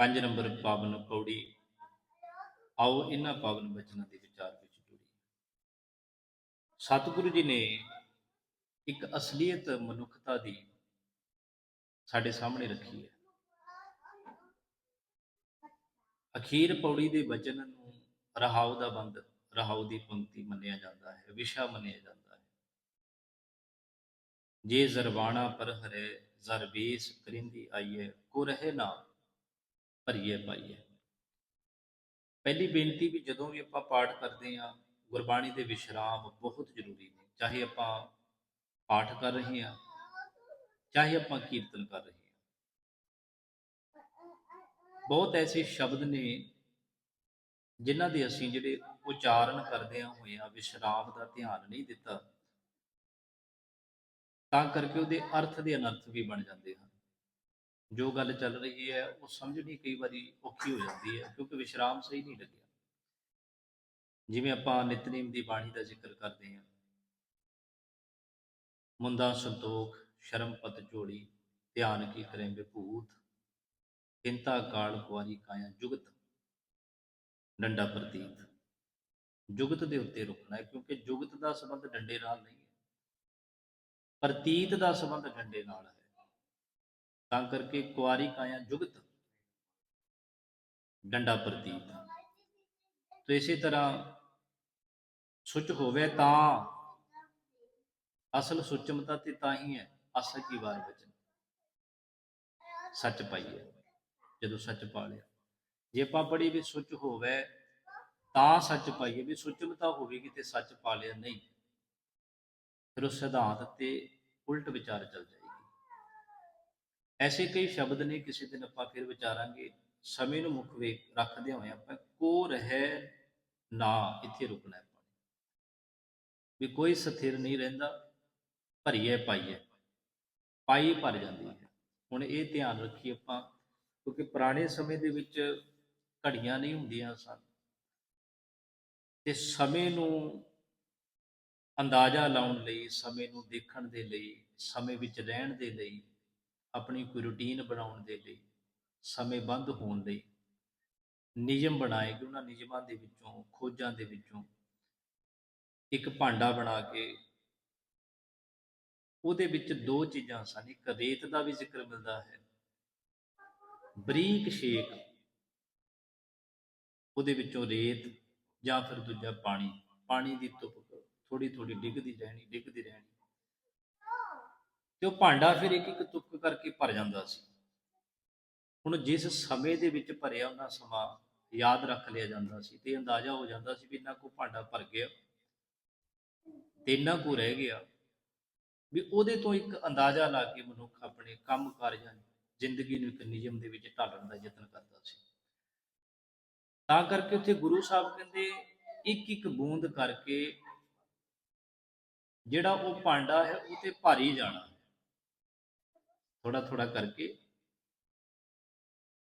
ਪੰਜ ਨੰਬਰ ਪਾਵਨ ਪੌੜੀ। ਆਓ ਇਹਨਾਂ ਪਾਵਨ ਬਚਨਾਂ ਦੇ ਵਿਚਾਰ ਵਿੱਚ ਜੁੜੀ ਸਤਿਗੁਰੂ ਜੀ ਨੇ ਇੱਕ ਅਸਲੀਅਤ ਮਨੁੱਖਤਾ ਦੀ ਸਾਡੇ ਸਾਹਮਣੇ ਰੱਖੀ ਹੈ। ਅਖੀਰ ਪੌੜੀ ਦੇ ਬਚਨ ਨੂੰ ਰਹਾਉ ਦਾ ਬੰਦ, ਰਹਾਉ ਦੀ ਪੰਕਤੀ ਮੰਨਿਆ ਜਾਂਦਾ ਹੈ, ਵਿਸ਼ਾ ਮੰਨਿਆ ਜਾਂਦਾ ਹੈ। ਜੇ ਜ਼ਰਵਾਣਾ ਪਰ ਹਰੇ ਜ਼ਰਬੀਸ ਕਰਿੰਦੀ ਆਈਏ ਕੋ ਰਹੇ ਨਾ ਭਰੀਏ ਪਾਈਏ। ਪਹਿਲੀ ਬੇਨਤੀ ਵੀ ਜਦੋਂ ਵੀ ਆਪਾਂ ਪਾਠ ਕਰਦੇ ਹਾਂ, ਗੁਰਬਾਣੀ ਦੇ ਵਿਸ਼ਰਾਮ ਬਹੁਤ ਜ਼ਰੂਰੀ ਨੇ। ਚਾਹੇ ਆਪਾਂ ਪਾਠ ਕਰ ਰਹੇ ਹਾਂ, ਚਾਹੇ ਆਪਾਂ ਕੀਰਤਨ ਕਰ ਰਹੇ ਹਾਂ। ਬਹੁਤ ਐਸੇ ਸ਼ਬਦ ਨੇ ਜਿਨ੍ਹਾਂ ਦੇ ਅਸੀਂ ਜਿਹੜੇ ਉਚਾਰਨ ਕਰਦਿਆਂ ਹੋਇਆਂ ਵਿਸ਼ਰਾਮ ਦਾ ਧਿਆਨ ਨਹੀਂ ਦਿੱਤਾ, ਤਾਂ ਕਰਕੇ ਉਹਦੇ ਅਰਥ ਦੇ ਅਨਰਥ ਵੀ ਬਣ ਜਾਂਦੇ ਹਨ। ਜੋ ਗੱਲ ਚੱਲ ਰਹੀ ਹੈ, ਉਹ ਸਮਝਣੀ ਕਈ ਵਾਰੀ ਔਖੀ ਹੋ ਜਾਂਦੀ ਹੈ, ਕਿਉਂਕਿ ਵਿਸ਼ਰਾਮ ਸਹੀ ਨਹੀਂ ਲੱਗਿਆ। ਜਿਵੇਂ ਆਪਾਂ ਨਿਤਨੇਮ ਦੀ ਬਾਣੀ ਦਾ ਜ਼ਿਕਰ ਕਰਦੇ ਹਾਂ। ਮੁੰਦਾ ਸੰਤੋਖ, ਸ਼ਰਮ ਪਤ ਝੋੜੀ ਧਿਆਨ ਕੀ ਕਰੇ ਵਿਭੂਤ, ਚਿੰਤਾ ਕਾਲ ਕੁਆਰੀ ਕਾਇਆ ਜੁਗਤ, ਡੰਡਾ ਪ੍ਰਤੀਤ। ਜੁਗਤ ਦੇ ਉੱਤੇ ਰੁਕਣਾ ਹੈ, ਕਿਉਂਕਿ ਜੁਗਤ ਦਾ ਸੰਬੰਧ ਡੰਡੇ ਨਾਲ ਨਹੀਂ ਹੈ। ਪ੍ਰਤੀਤ ਦਾ ਸੰਬੰਧ ਡੰਡੇ ਨਾਲ ਹੈ। ਤਾਂ ਕਰਕੇ ਕੁਆਰੀ ਕਾਇਆ ਜੁਗਤ, ਡੰਡਾ ਪ੍ਰਤੀਤ। ਤੋ ਇਸੇ ਤਰ੍ਹਾਂ ਸੁਚ ਹੋਵੇ ਤਾਂ, ਅਸਲ ਸੁਚਮਤਾ ਤੇ ਤਾਂ ਹੀ ਹੈ, ਅਸਲ ਕੀ ਵਾਰ ਬਚਨ। ਸੱਚ ਪਾਈਏ, ਜਦੋਂ ਸੱਚ ਪਾ ਲਿਆ ਜੇ ਆਪਾਂ ਪੜੀ ਵੀ ਸੁਚ ਹੋਵੇ, ਤਾਂ ਸੱਚ ਪਾਈਏ, ਵੀ ਸੁਚਮਤਾ ਹੋਵੇਗੀ ਤੇ ਸੱਚ ਪਾ ਲਿਆ ਨਹੀਂ। ਫਿਰ ਉਸ ਸਿਧਾਂਤ ਤੇ ਉਲਟ ਵਿਚਾਰ ਚੱਲ ਜਾਏ। ਐਸੇ ਕਈ ਸ਼ਬਦ ਨੇ ਕਿਸੇ ਦਿਨ ਆਪਾਂ ਫਿਰ ਵਿਚਾਰਾਂਗੇ, ਸਮੇਂ ਨੂੰ ਮੁੱਖ ਵੇਖ ਰੱਖਦੇ ਹੋਏ ਆਪਾਂ ਕੋ ਰਹਿ ਨਾ ਇੱਥੇ ਰੁਕਣਾ ਹੈ ਆਪਾਂ ਵੀ ਕੋਈ ਸਥਿਰ ਨਹੀਂ ਰਹਿੰਦਾ, ਭਰੀਏ ਪਾਈਏ, ਪਾਈ ਭਰ ਜਾਂਦੀ ਹੈ। ਹੁਣ ਇਹ ਧਿਆਨ ਰੱਖੀ ਆਪਾਂ, ਕਿਉਂਕਿ ਪੁਰਾਣੇ ਸਮੇਂ ਦੇ ਵਿੱਚ ਘੜੀਆਂ ਨਹੀਂ ਹੁੰਦੀਆਂ ਸਨ। ਤੇ ਸਮੇਂ ਨੂੰ ਅੰਦਾਜ਼ਾ ਲਾਉਣ ਲਈ, ਸਮੇਂ ਨੂੰ ਦੇਖਣ ਦੇ ਲਈ, ਸਮੇਂ ਵਿੱਚ ਰਹਿਣ ਦੇ ਲਈ ਆਪਣੀ ਕੋਈ ਰੁਟੀਨ ਬਣਾਉਣ ਦੇ ਲਈ, ਸਮੇਂ ਬੰਦ ਹੋਣ ਲਈ, ਨਿਯਮ ਬਣਾਏ ਕਿ ਉਹਨਾਂ ਨਿਯਮਾਂ ਦੇ ਵਿੱਚੋਂ, ਖੋਜਾਂ ਦੇ ਵਿੱਚੋਂ ਇੱਕ ਭਾਂਡਾ ਬਣਾ ਕੇ ਉਹਦੇ ਵਿੱਚ ਦੋ ਚੀਜ਼ਾਂ ਸਨ। ਇੱਕ ਰੇਤ ਦਾ ਵੀ ਜ਼ਿਕਰ ਮਿਲਦਾ ਹੈ। ਬਰੀਕ ਸ਼ੇਕ ਉਹਦੇ ਵਿੱਚੋਂ ਰੇਤ ਜਾਂ ਫਿਰ ਦੂਜਾ ਪਾਣੀ ਪਾਣੀ ਦੀ ਧੁੱਪ ਥੋੜੀ ਥੋੜੀ ਡਿੱਗਦੀ ਰਹਿਣੀ ਡਿੱਗਦੀ ਰਹਿਣੀ। ਤੇ ਉਹ ਭਾਂਡਾ ਫਿਰ ਇੱਕ ਇੱਕ ਤੁਪਕ ਕਰਕੇ ਭਰ ਜਾਂਦਾ ਸੀ। ਹੁਣ ਜਿਸ ਸਮੇਂ ਦੇ ਵਿੱਚ ਭਰਿਆ ਉਹਨਾਂ ਸਮਾਂ ਯਾਦ ਰੱਖ ਲਿਆ ਜਾਂਦਾ ਸੀ ਤੇ ਅੰਦਾਜ਼ਾ ਹੋ ਜਾਂਦਾ ਸੀ ਵੀ ਇੰਨਾ ਕੋ ਭਾਂਡਾ ਭਰ ਗਿਆ ਤੇ ਇੰਨਾ ਕੋ ਰਹਿ ਗਿਆ ਵੀ ਉਹਦੇ ਤੋਂ ਇੱਕ ਅੰਦਾਜ਼ਾ ਲਾ ਕੇ ਮਨੁੱਖ ਆਪਣੇ ਕੰਮ ਕਾਰਜਾਂ, ਜ਼ਿੰਦਗੀ ਨੂੰ ਇੱਕ ਨਿਯਮ ਦੇ ਵਿੱਚ ਢਾਲਣ ਦਾ ਯਤਨ ਕਰਦਾ ਸੀ। ਤਾਂ ਕਰਕੇ ਉੱਥੇ ਗੁਰੂ ਸਾਹਿਬ ਕਹਿੰਦੇ, ਇੱਕ ਇੱਕ ਬੂੰਦ ਕਰਕੇ ਜਿਹੜਾ ਉਹ ਭਾਂਡਾ ਹੈ ਉਹ ਤੇ ਭਾਰੀ ਜਾਣਾ। ਥੋੜਾ ਥੋੜਾ ਕਰਕੇ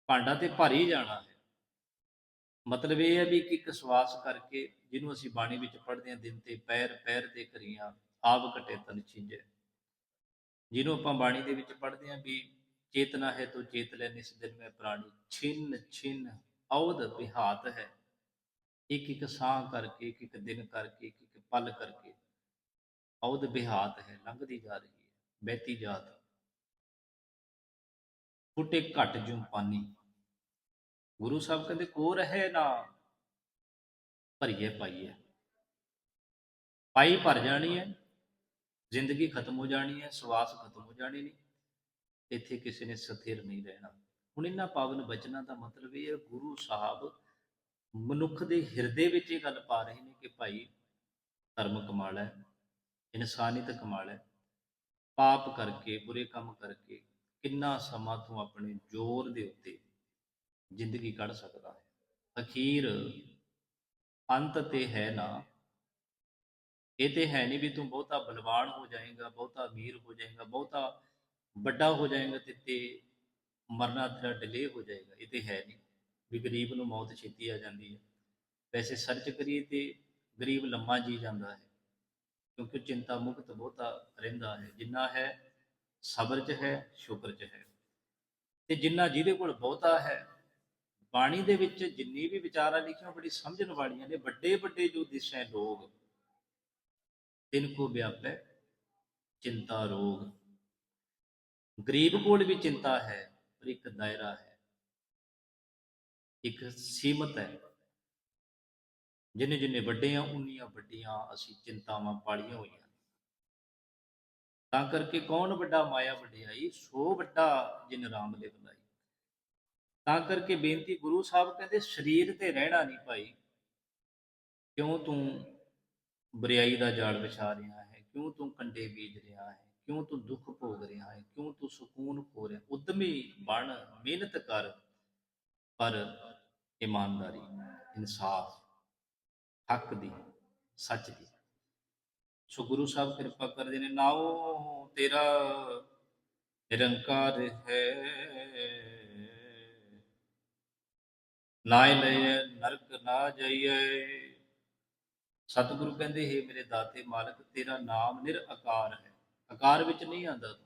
ਭਾਂਡਾ ਤੇ ਭਾਰੀ ਜਾਣਾ ਹੈ। ਮਤਲਬ ਇਹ ਹੈ ਵੀ ਇੱਕ ਇੱਕ ਸਵਾਸ ਕਰਕੇ ਜਿਹਨੂੰ ਅਸੀਂ ਬਾਣੀ ਵਿੱਚ ਪੜ੍ਹਦੇ ਹਾਂ, ਦਿਨ ਤੇ ਪੈਰ ਪੈਰ ਤੇ ਕਰੀਆਂ ਆਪ ਘਟੇ ਤਨ ਛਿੰਜੇ ਜਿਹਨੂੰ ਆਪਾਂ ਬਾਣੀ ਦੇ ਵਿੱਚ ਪੜ੍ਹਦੇ ਹਾਂ ਵੀ ਚੇਤਨਾ ਹੈ ਤੋ ਚੇਤ ਲੈ, ਨਿਸ ਦਿਨ ਮੈਂ ਪ੍ਰਾਣੀ। ਛਿਨ ਛਿਨ ਔਦ ਵਿਹਾਤ ਹੈ। ਇੱਕ ਇੱਕ ਸਾਹ ਕਰਕੇ, ਇੱਕ ਇੱਕ ਦਿਨ ਕਰਕੇ, ਇੱਕ ਇੱਕ ਪਲ ਕਰਕੇ ਔਦ ਵਿਹਾਤ ਹੈ, ਲੰਘਦੀ ਜਾ ਰਹੀ ਹੈ, ਬਹਿਤੀ ਜਾਤ ਫੁੱਟੇ ਘਟ ਜੂ ਪਾਨੀ। ਗੁਰੂ ਸਾਹਿਬ ਕਹਿੰਦੇ, ਕੋ ਰਹੇ ਨਾ, ਭਰੀਏ ਪਾਈਏ। ਪਾਈ ਭਰ ਜਾਣੀ ਹੈ, ਜ਼ਿੰਦਗੀ ਖਤਮ ਹੋ ਜਾਣੀ ਹੈ, ਸਵਾਸ ਖਤਮ ਹੋ ਜਾਣੇ ਨੇ ਇੱਥੇ ਕਿਸੇ ਨੇ ਸਥਿਰ ਨਹੀਂ ਰਹਿਣਾ। ਹੁਣ ਇਹਨਾਂ ਪਾਵਨ ਬਚਨਾਂ ਦਾ ਮਤਲਬ ਇਹ ਹੈ, ਗੁਰੂ ਸਾਹਿਬ ਮਨੁੱਖ ਦੇ ਹਿਰਦੇ ਵਿੱਚ ਇਹ ਗੱਲ ਪਾ ਰਹੇ ਨੇ ਕਿ ਭਾਈ, ਧਰਮ ਕਮਾਲ ਹੈ, ਇਨਸਾਨੀਅਤ ਕਮਾਲ ਹੈ। ਪਾਪ ਕਰਕੇ, ਬੁਰੇ ਕੰਮ ਕਰਕੇ ਕਿੰਨਾ ਸਮਾਂ ਤੂੰ ਆਪਣੇ ਜ਼ੋਰ ਦੇ ਉੱਤੇ ਜ਼ਿੰਦਗੀ ਕੱਢ ਸਕਦਾ ਹੈ? ਅਖੀਰ ਅੰਤ ਤੇ ਹੈ ਨਾ? ਇਹ ਤੇ ਹੈ ਨਹੀਂ ਵੀ ਤੂੰ ਬਹੁਤਾ ਬਲਵਾਨ ਹੋ ਜਾਏਗਾ, ਬਹੁਤਾ ਅਮੀਰ ਹੋ ਜਾਏਗਾ, ਬਹੁਤਾ ਵੱਡਾ ਹੋ ਜਾਏਗਾ ਤੇ ਤੇ ਮਰਨਾ ਤੇਰਾ ਡਿਲੇ ਹੋ ਜਾਏਗਾ। ਇਹ ਤੇ ਹੈ ਨਹੀਂ ਵੀ ਗਰੀਬ ਨੂੰ ਮੌਤ ਛੇਤੀ ਆ ਜਾਂਦੀ ਹੈ। ਵੈਸੇ ਸਰਚ ਕਰੀਏ ਤੇ ਗਰੀਬ ਲੰਮਾ ਜੀ ਜਾਂਦਾ ਹੈ, ਕਿਉਂਕਿ ਚਿੰਤਾ ਮੁਕਤ ਬਹੁਤਾ ਰਹਿੰਦਾ ਹੈ। ਜਿੰਨਾ ਹੈ ਸਬਰ 'ਚ ਹੈ, ਸ਼ੁਕਰ 'ਚ ਹੈ। ਤੇ ਜਿੰਨਾ ਜਿਹਦੇ ਕੋਲ ਬਹੁਤਾ ਹੈ, ਬਾਣੀ ਦੇ ਵਿੱਚ ਜਿੰਨੀ ਵੀ ਵਿਚਾਰਾਂ ਲਿਖੀਆਂ, ਬੜੀ ਸਮਝਣ ਵਾਲੀਆਂ ਨੇ, ਵੱਡੇ ਵੱਡੇ ਜੋ ਦਿਸ਼ਾ ਲੋਗ ਤਿੰਨ ਕੋ ਵਿਆਪੈ ਚਿੰਤਾ ਰੋਗ। ਗਰੀਬ ਕੋਲ ਵੀ ਚਿੰਤਾ ਹੈ, ਪਰ ਇੱਕ ਦਾਇਰਾ ਹੈ। ਇੱਕ ਸੀਮਤ ਹੈ। ਜਿੰਨੇ ਜਿੰਨੇ ਵੱਡੇ ਆ, ਉਨੀਆਂ ਵੱਡੀਆਂ ਅਸੀਂ ਚਿੰਤਾਵਾਂ ਪਾਲੀਆਂ ਹੋਈਆਂ। ਤਾਂ ਕਰਕੇ ਕੌਣ ਵੱਡਾ ਮਾਇਆ ਵਡਿਆਈ, ਸੋ ਵੱਡਾ ਜਿਨ ਰਾਮ ਲਿਵ ਲਾਈ ਤਾਂ ਕਰਕੇ ਬੇਨਤੀ ਗੁਰੂ ਸਾਹਿਬ ਕਹਿੰਦੇ, ਸਰੀਰ ਤੇ ਰਹਿਣਾ ਨਹੀਂ ਭਾਈ। ਕਿਉਂ ਤੂੰ ਬਰਿਆਈ ਦਾ ਜਾਲ ਵਿਛਾ ਰਿਹਾ ਹੈ? ਕਿਉਂ ਤੂੰ ਕੰਡੇ ਬੀਜ ਰਿਹਾ ਹੈ? ਕਿਉਂ ਤੂੰ ਦੁੱਖ ਭੋਗ ਰਿਹਾ ਹੈ? ਕਿਉਂ ਤੂੰ ਸਕੂਨ ਖੋ ਰਿਹਾ? ਉਦਮੀ ਬਣ, ਮਿਹਨਤ ਕਰ, ਪਰ ਇਮਾਨਦਾਰੀ, ਇਨਸਾਫ, ਹੱਕ ਦੀ, ਸੱਚ ਦੀ। ਸੋ ਗੁਰੂ ਸਾਹਿਬ ਕਿਰਪਾ ਕਰਦੇ ਨੇ। ਨਾਉ ਤੇਰਾ ਨਿਰੰਕਾਰ ਹੈ। ਨਾਇ ਲਈਏ ਨਰਕ ਨਾ ਜਾਈਏ ਸਤਿਗੁਰੂ ਕਹਿੰਦੇ, ਹੈ ਮੇਰੇ ਦਾਤੇ ਮਾਲਕ, ਤੇਰਾ ਨਾਮ ਨਿਰਆਕਾਰ ਹੈ। ਆਕਾਰ ਵਿੱਚ ਨਹੀਂ ਆਂਦਾ ਤੂੰ।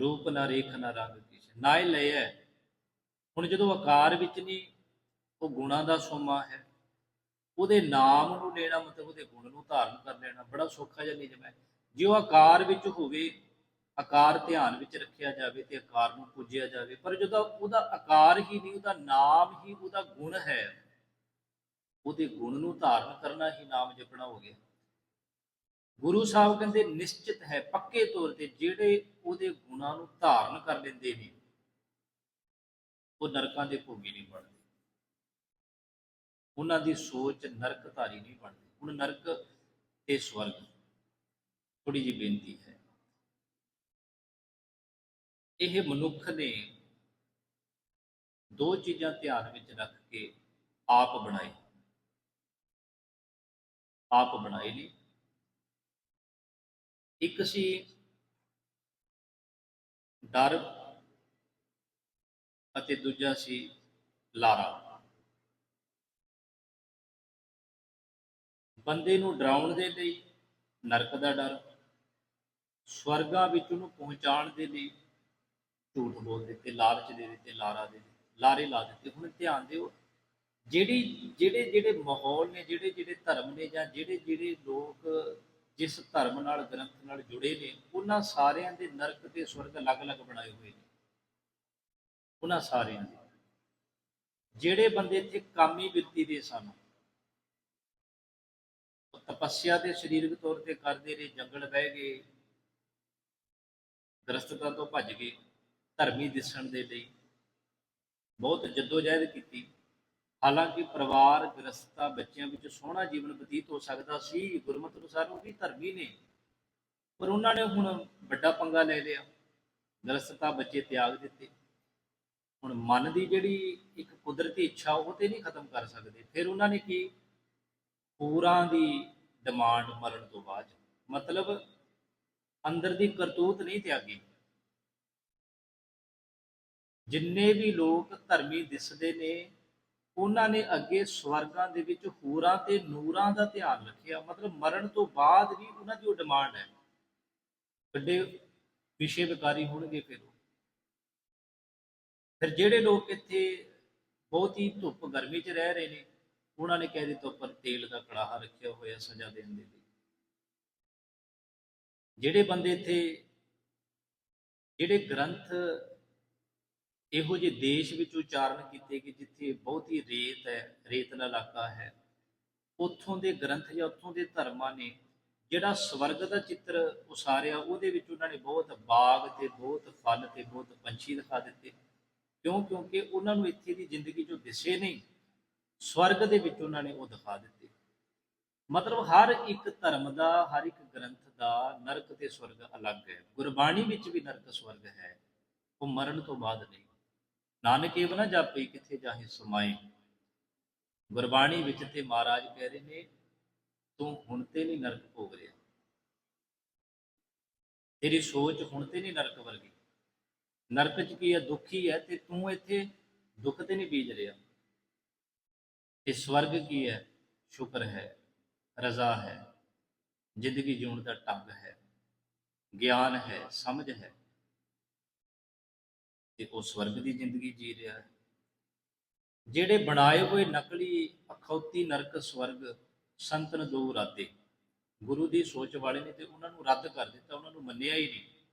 ਰੂਪ ਨਾ ਰੇਖ ਨਾ ਰੰਗ ਕਿਛ ਨਾਇ ਲਈਏ ਹੁਣ ਜਦੋਂ ਆਕਾਰ ਵਿੱਚ ਨਹੀਂ, ਉਹ ਗੁਣਾ ਦਾ ਸੋਮਾ ਹੈ। ਉਹਦੇ ਨਾਮ ਨੂੰ ਲੈਣਾ, ਮਤਲਬ ਉਹਦੇ ਗੁਣ ਨੂੰ ਧਾਰਨ ਕਰ ਲੈਣਾ, ਬੜਾ ਸੌਖਾ ਜਿਹਾ ਨਿਯਮ ਹੈ। ਜੇ ਉਹ ਆਕਾਰ ਵਿੱਚ ਹੋਵੇ, ਆਕਾਰ ਧਿਆਨ ਵਿੱਚ ਰੱਖਿਆ ਜਾਵੇ ਤੇ ਆਕਾਰ ਨੂੰ ਪੂਜਿਆ ਜਾਵੇ, ਪਰ ਜਦੋਂ ਉਹਦਾ ਆਕਾਰ ਹੀ ਨਹੀਂ, ਉਹਦਾ ਨਾਮ ਹੀ, ਉਹਦਾ ਗੁਣ ਹੈ, ਉਹਦੇ ਗੁਣ ਨੂੰ ਧਾਰਨ ਕਰਨਾ ਹੀ ਨਾਮ ਜਪਣਾ ਹੋ ਗਿਆ। ਗੁਰੂ ਸਾਹਿਬ ਕਹਿੰਦੇ, ਨਿਸ਼ਚਿਤ ਹੈ, ਪੱਕੇ ਤੌਰ ਤੇ ਜਿਹੜੇ ਉਹਦੇ ਗੁਣਾਂ ਨੂੰ ਧਾਰਨ ਕਰ ਲੈਂਦੇ ਨੇ, ਉਹ ਨਰਕਾਂ ਦੇ ਭੋਗੀ ਨਹੀਂ ਬਣਦੇ। ਉਹਨਾਂ ਦੀ ਸੋਚ ਨਰਕਧਾਰੀ ਨਹੀਂ ਬਣਦੀ। ਹੁਣ ਨਰਕ ਤੇ ਸਵਰਗ ਥੋੜੀ ਜਿਹੀ ਬੇਨਤੀ ਹੈ। ਇਹ ਮਨੁੱਖ ਨੇ ਦੋ ਚੀਜ਼ਾਂ ਧਿਆਨ ਵਿੱਚ ਰੱਖ ਕੇ ਆਪ ਬਣਾਏ ਆਪ ਬਣਾਏ ਨੇ ਇੱਕ ਸੀ ਡਰ ਅਤੇ ਦੂਜਾ ਸੀ ਲਾਰਾ। ਬੰਦੇ ਨੂੰ ਡਰਾਉਣ ਦੇ ਲਈ, ਨਰਕ ਦਾ ਡਰ, ਸਵਰਗਾਂ ਵਿੱਚ ਉਹਨੂੰ ਪਹੁੰਚਾਉਣ ਦੇ ਲਈ ਝੂਠ ਬੋਲ ਦਿੱਤੇ, ਲਾਲਚ ਦੇ ਦਿੱਤੇ, ਲਾਰਾ ਦੇ ਦਿੱਤੇ, ਲਾਰੇ ਲਾ ਦਿੱਤੇ। ਹੁਣ ਧਿਆਨ ਦਿਓ, ਜਿਹੜੀ, ਜਿਹੜੇ ਜਿਹੜੇ ਮਾਹੌਲ ਨੇ, ਜਿਹੜੇ ਜਿਹੜੇ ਧਰਮ ਨੇ ਜਾਂ ਜਿਹੜੇ ਜਿਹੜੇ ਲੋਕ ਜਿਸ ਧਰਮ ਨਾਲ, ਗ੍ਰੰਥ ਨਾਲ ਜੁੜੇ ਨੇ, ਉਹਨਾਂ ਸਾਰਿਆਂ ਦੇ ਨਰਕ ਤੇ ਸਵਰਗ ਅਲੱਗ-ਅਲੱਗ ਬਣਾਏ ਹੋਏ ਨੇ। ਉਹਨਾਂ ਸਾਰਿਆਂ ਦੇ। ਜਿਹੜੇ ਬੰਦੇ ਇੱਥੇ ਕਾਮੀ ਬਿਰਤੀ ਦੇ ਸਨ ਤਪੱਸਿਆ ਤੇ ਸਰੀਰਕ ਤੌਰ ਤੇ ਕਰਦੇ ਰਹੇ, ਜੰਗਲ ਬਹਿ ਗਏ ਗ੍ਰਸਤਤਾ ਤੋਂ ਭੱਜ ਗਏ, ਧਰਮੀ ਦਿਸਣ ਦੇ ਲਈ ਬਹੁਤ ਜਦੋਜਹਿਦ ਕੀਤੀ। ਹਾਲਾਂਕਿ ਪਰਿਵਾਰ ਗ੍ਰਸਤਤਾ ਬੱਚਿਆਂ ਵਿੱਚ ਸੋਹਣਾ ਜੀਵਨ ਬਤੀਤ ਹੋ ਸਕਦਾ ਸੀ, ਗੁਰਮਤਿ ਅਨੁਸਾਰ ਉਹ ਵੀ ਧਰਮੀ ਨੇ। ਪਰ ਉਹਨਾਂ ਨੇ ਹੁਣ ਵੱਡਾ ਪੰਗਾ ਲੈ ਲਿਆ। ਗ੍ਰਸਤਤਾ ਬੱਚੇ ਤਿਆਗ ਦਿੱਤੇ। ਹੁਣ ਮਨ ਦੀ ਜਿਹੜੀ ਇੱਕ ਕੁਦਰਤੀ ਇੱਛਾ, ਉਹ ਤੇ ਨਹੀਂ ਖਤਮ ਕਰ ਸਕਦੇ। ਫਿਰ ਉਹਨਾਂ ਨੇ ਕੀ? ਪੂਰਾਂ ਦੀ ਡਿਮਾਂਡ ਮਰਨ ਤੋਂ ਬਾਅਦ। ਮਤਲਬ ਅੰਦਰ ਦੀ ਕਰਤੂਤ ਨਹੀਂ ਤਿਆਗੀ। ਜਿੰਨੇ ਵੀ ਲੋਕ ਧਰਮੀ ਦਿਸਦੇ ਨੇ, ਉਹਨਾਂ ਨੇ ਅੱਗੇ ਸਵਰਗਾਂ ਦੇ ਵਿੱਚ ਹੂਰਾਂ ਤੇ ਨੂਰਾਂ ਦਾ ਧਿਆਨ ਰੱਖਿਆ। ਮਤਲਬ ਮਰਨ ਤੋਂ ਬਾਅਦ ਵੀ ਉਹਨਾਂ ਦੀ ਉਹ ਡਿਮਾਂਡ ਹੈ। ਵੱਡੇ ਵਿਸ਼ੇ ਵਿਕਾਰੀ ਹੋਣਗੇ ਫਿਰ ਉਹ। ਫਿਰ ਜਿਹੜੇ ਲੋਕ ਇੱਥੇ ਬਹੁਤ ਹੀ ਧੁੱਪ ਗਰਮੀ 'ਚ ਰਹਿ ਰਹੇ ਨੇ ਉਹਨਾਂ ਨੇ ਕਹਿ ਦਿੱਤਾ ਉੱਪਰ ਤੇਲ ਦਾ ਕੜਾਹਾ ਰੱਖਿਆ ਹੋਇਆ ਸਜ਼ਾ ਦੇਣ ਦੇ ਲਈ। ਜਿਹੜੇ ਬੰਦੇ ਇੱਥੇ, ਜਿਹੜੇ ਗ੍ਰੰਥ ਇਹੋ ਜਿਹੇ ਦੇਸ਼ ਵਿੱਚ ਉਚਾਰਨ ਕੀਤੇ ਕਿ ਜਿੱਥੇ ਬਹੁਤੀ ਰੇਤ ਹੈ ਰੇਤਲਾ ਇਲਾਕਾ ਹੈ, ਉੱਥੋਂ ਦੇ ਗ੍ਰੰਥ ਜਾਂ ਉੱਥੋਂ ਦੇ ਧਰਮਾਂ ਨੇ ਜਿਹੜਾ ਸਵਰਗ ਦਾ ਚਿੱਤਰ ਉਸਾਰਿਆ, ਉਹਦੇ ਵਿੱਚ ਉਹਨਾਂ ਨੇ ਬਹੁਤ ਬਾਗ ਤੇ ਬਹੁਤ ਫਲ ਤੇ ਬਹੁਤ ਪੰਛੀ ਦਿਖਾ ਦਿੱਤੇ। ਕਿਉਂ? ਕਿਉਂਕਿ ਉਹਨਾਂ ਨੂੰ ਇੱਥੇ ਦੀ ਜ਼ਿੰਦਗੀ ਜੋ ਦਿਸੇ ਨਹੀਂ। ਸਵਰਗ ਦੇ ਵਿੱਚ ਉਹਨਾਂ ਨੇ ਉਹ ਦਿਖਾ ਦਿੱਤੇ। ਮਤਲਬ ਹਰ ਇੱਕ ਧਰਮ ਦਾ, ਹਰ ਇੱਕ ਗ੍ਰੰਥ ਦਾ ਨਰਕ ਤੇ ਸਵਰਗ ਅਲੱਗ ਹੈ। ਗੁਰਬਾਣੀ ਵਿੱਚ ਵੀ ਨਰਕ ਸਵਰਗ ਹੈ। ਉਹ ਮਰਨ ਤੋਂ ਬਾਅਦ ਨਹੀਂ। ਨਾਨਕ ਇਹ ਨਾ ਜਾਪੇ, ਕਿੱਥੇ ਜਾਹੇ ਸਮਾਏ। ਗੁਰਬਾਣੀ ਵਿੱਚ ਤੇ ਮਹਾਰਾਜ ਕਹਿ ਰਹੇ ਨੇ, ਤੂੰ ਹੁਣ ਤੇ ਨਹੀਂ ਨਰਕ ਭੋਗ ਰਿਹਾ। ਤੇਰੀ ਸੋਚ ਹੁਣ ਤੇ ਨਹੀਂ ਨਰਕ ਵਰਗੀ। ਨਰਕ ਚ ਕੀ ਹੈ? ਦੁਖੀ ਹੈ ਤੇ ਤੂੰ ਇੱਥੇ ਦੁੱਖ ਤੇ ਨਹੀਂ ਬੀਜ ਰਿਹਾ। ਇਹ ਸਵਰਗ ਕੀ ਹੈ? ਸ਼ੁਕਰ ਹੈ, ਰਜ਼ਾ ਹੈ, ਜ਼ਿੰਦਗੀ ਜਿਉਣ ਦਾ ਢੰਗ ਹੈ, ਗਿਆਨ ਹੈ, ਸਮਝ ਹੈ। ਤੇ ਉਹ ਸਵਰਗ ਦੀ ਜ਼ਿੰਦਗੀ ਜੀ ਰਿਹਾ ਹੈ। ਜਿਹੜੇ ਬਣਾਏ ਹੋਏ ਨਕਲੀ, ਅਖੌਤੀ ਨਰਕ ਸਵਰਗ ਸੰਤਨ ਦੋ ਰਾਤੇ ਗੁਰੂ ਦੀ ਸੋਚ ਵਾਲੇ ਨੇ ਤੇ ਉਹਨਾਂ ਨੂੰ ਰੱਦ ਕਰ ਦਿੱਤਾ, ਉਹਨਾਂ ਨੂੰ ਮੰਨਿਆ ਹੀ ਨਹੀਂ।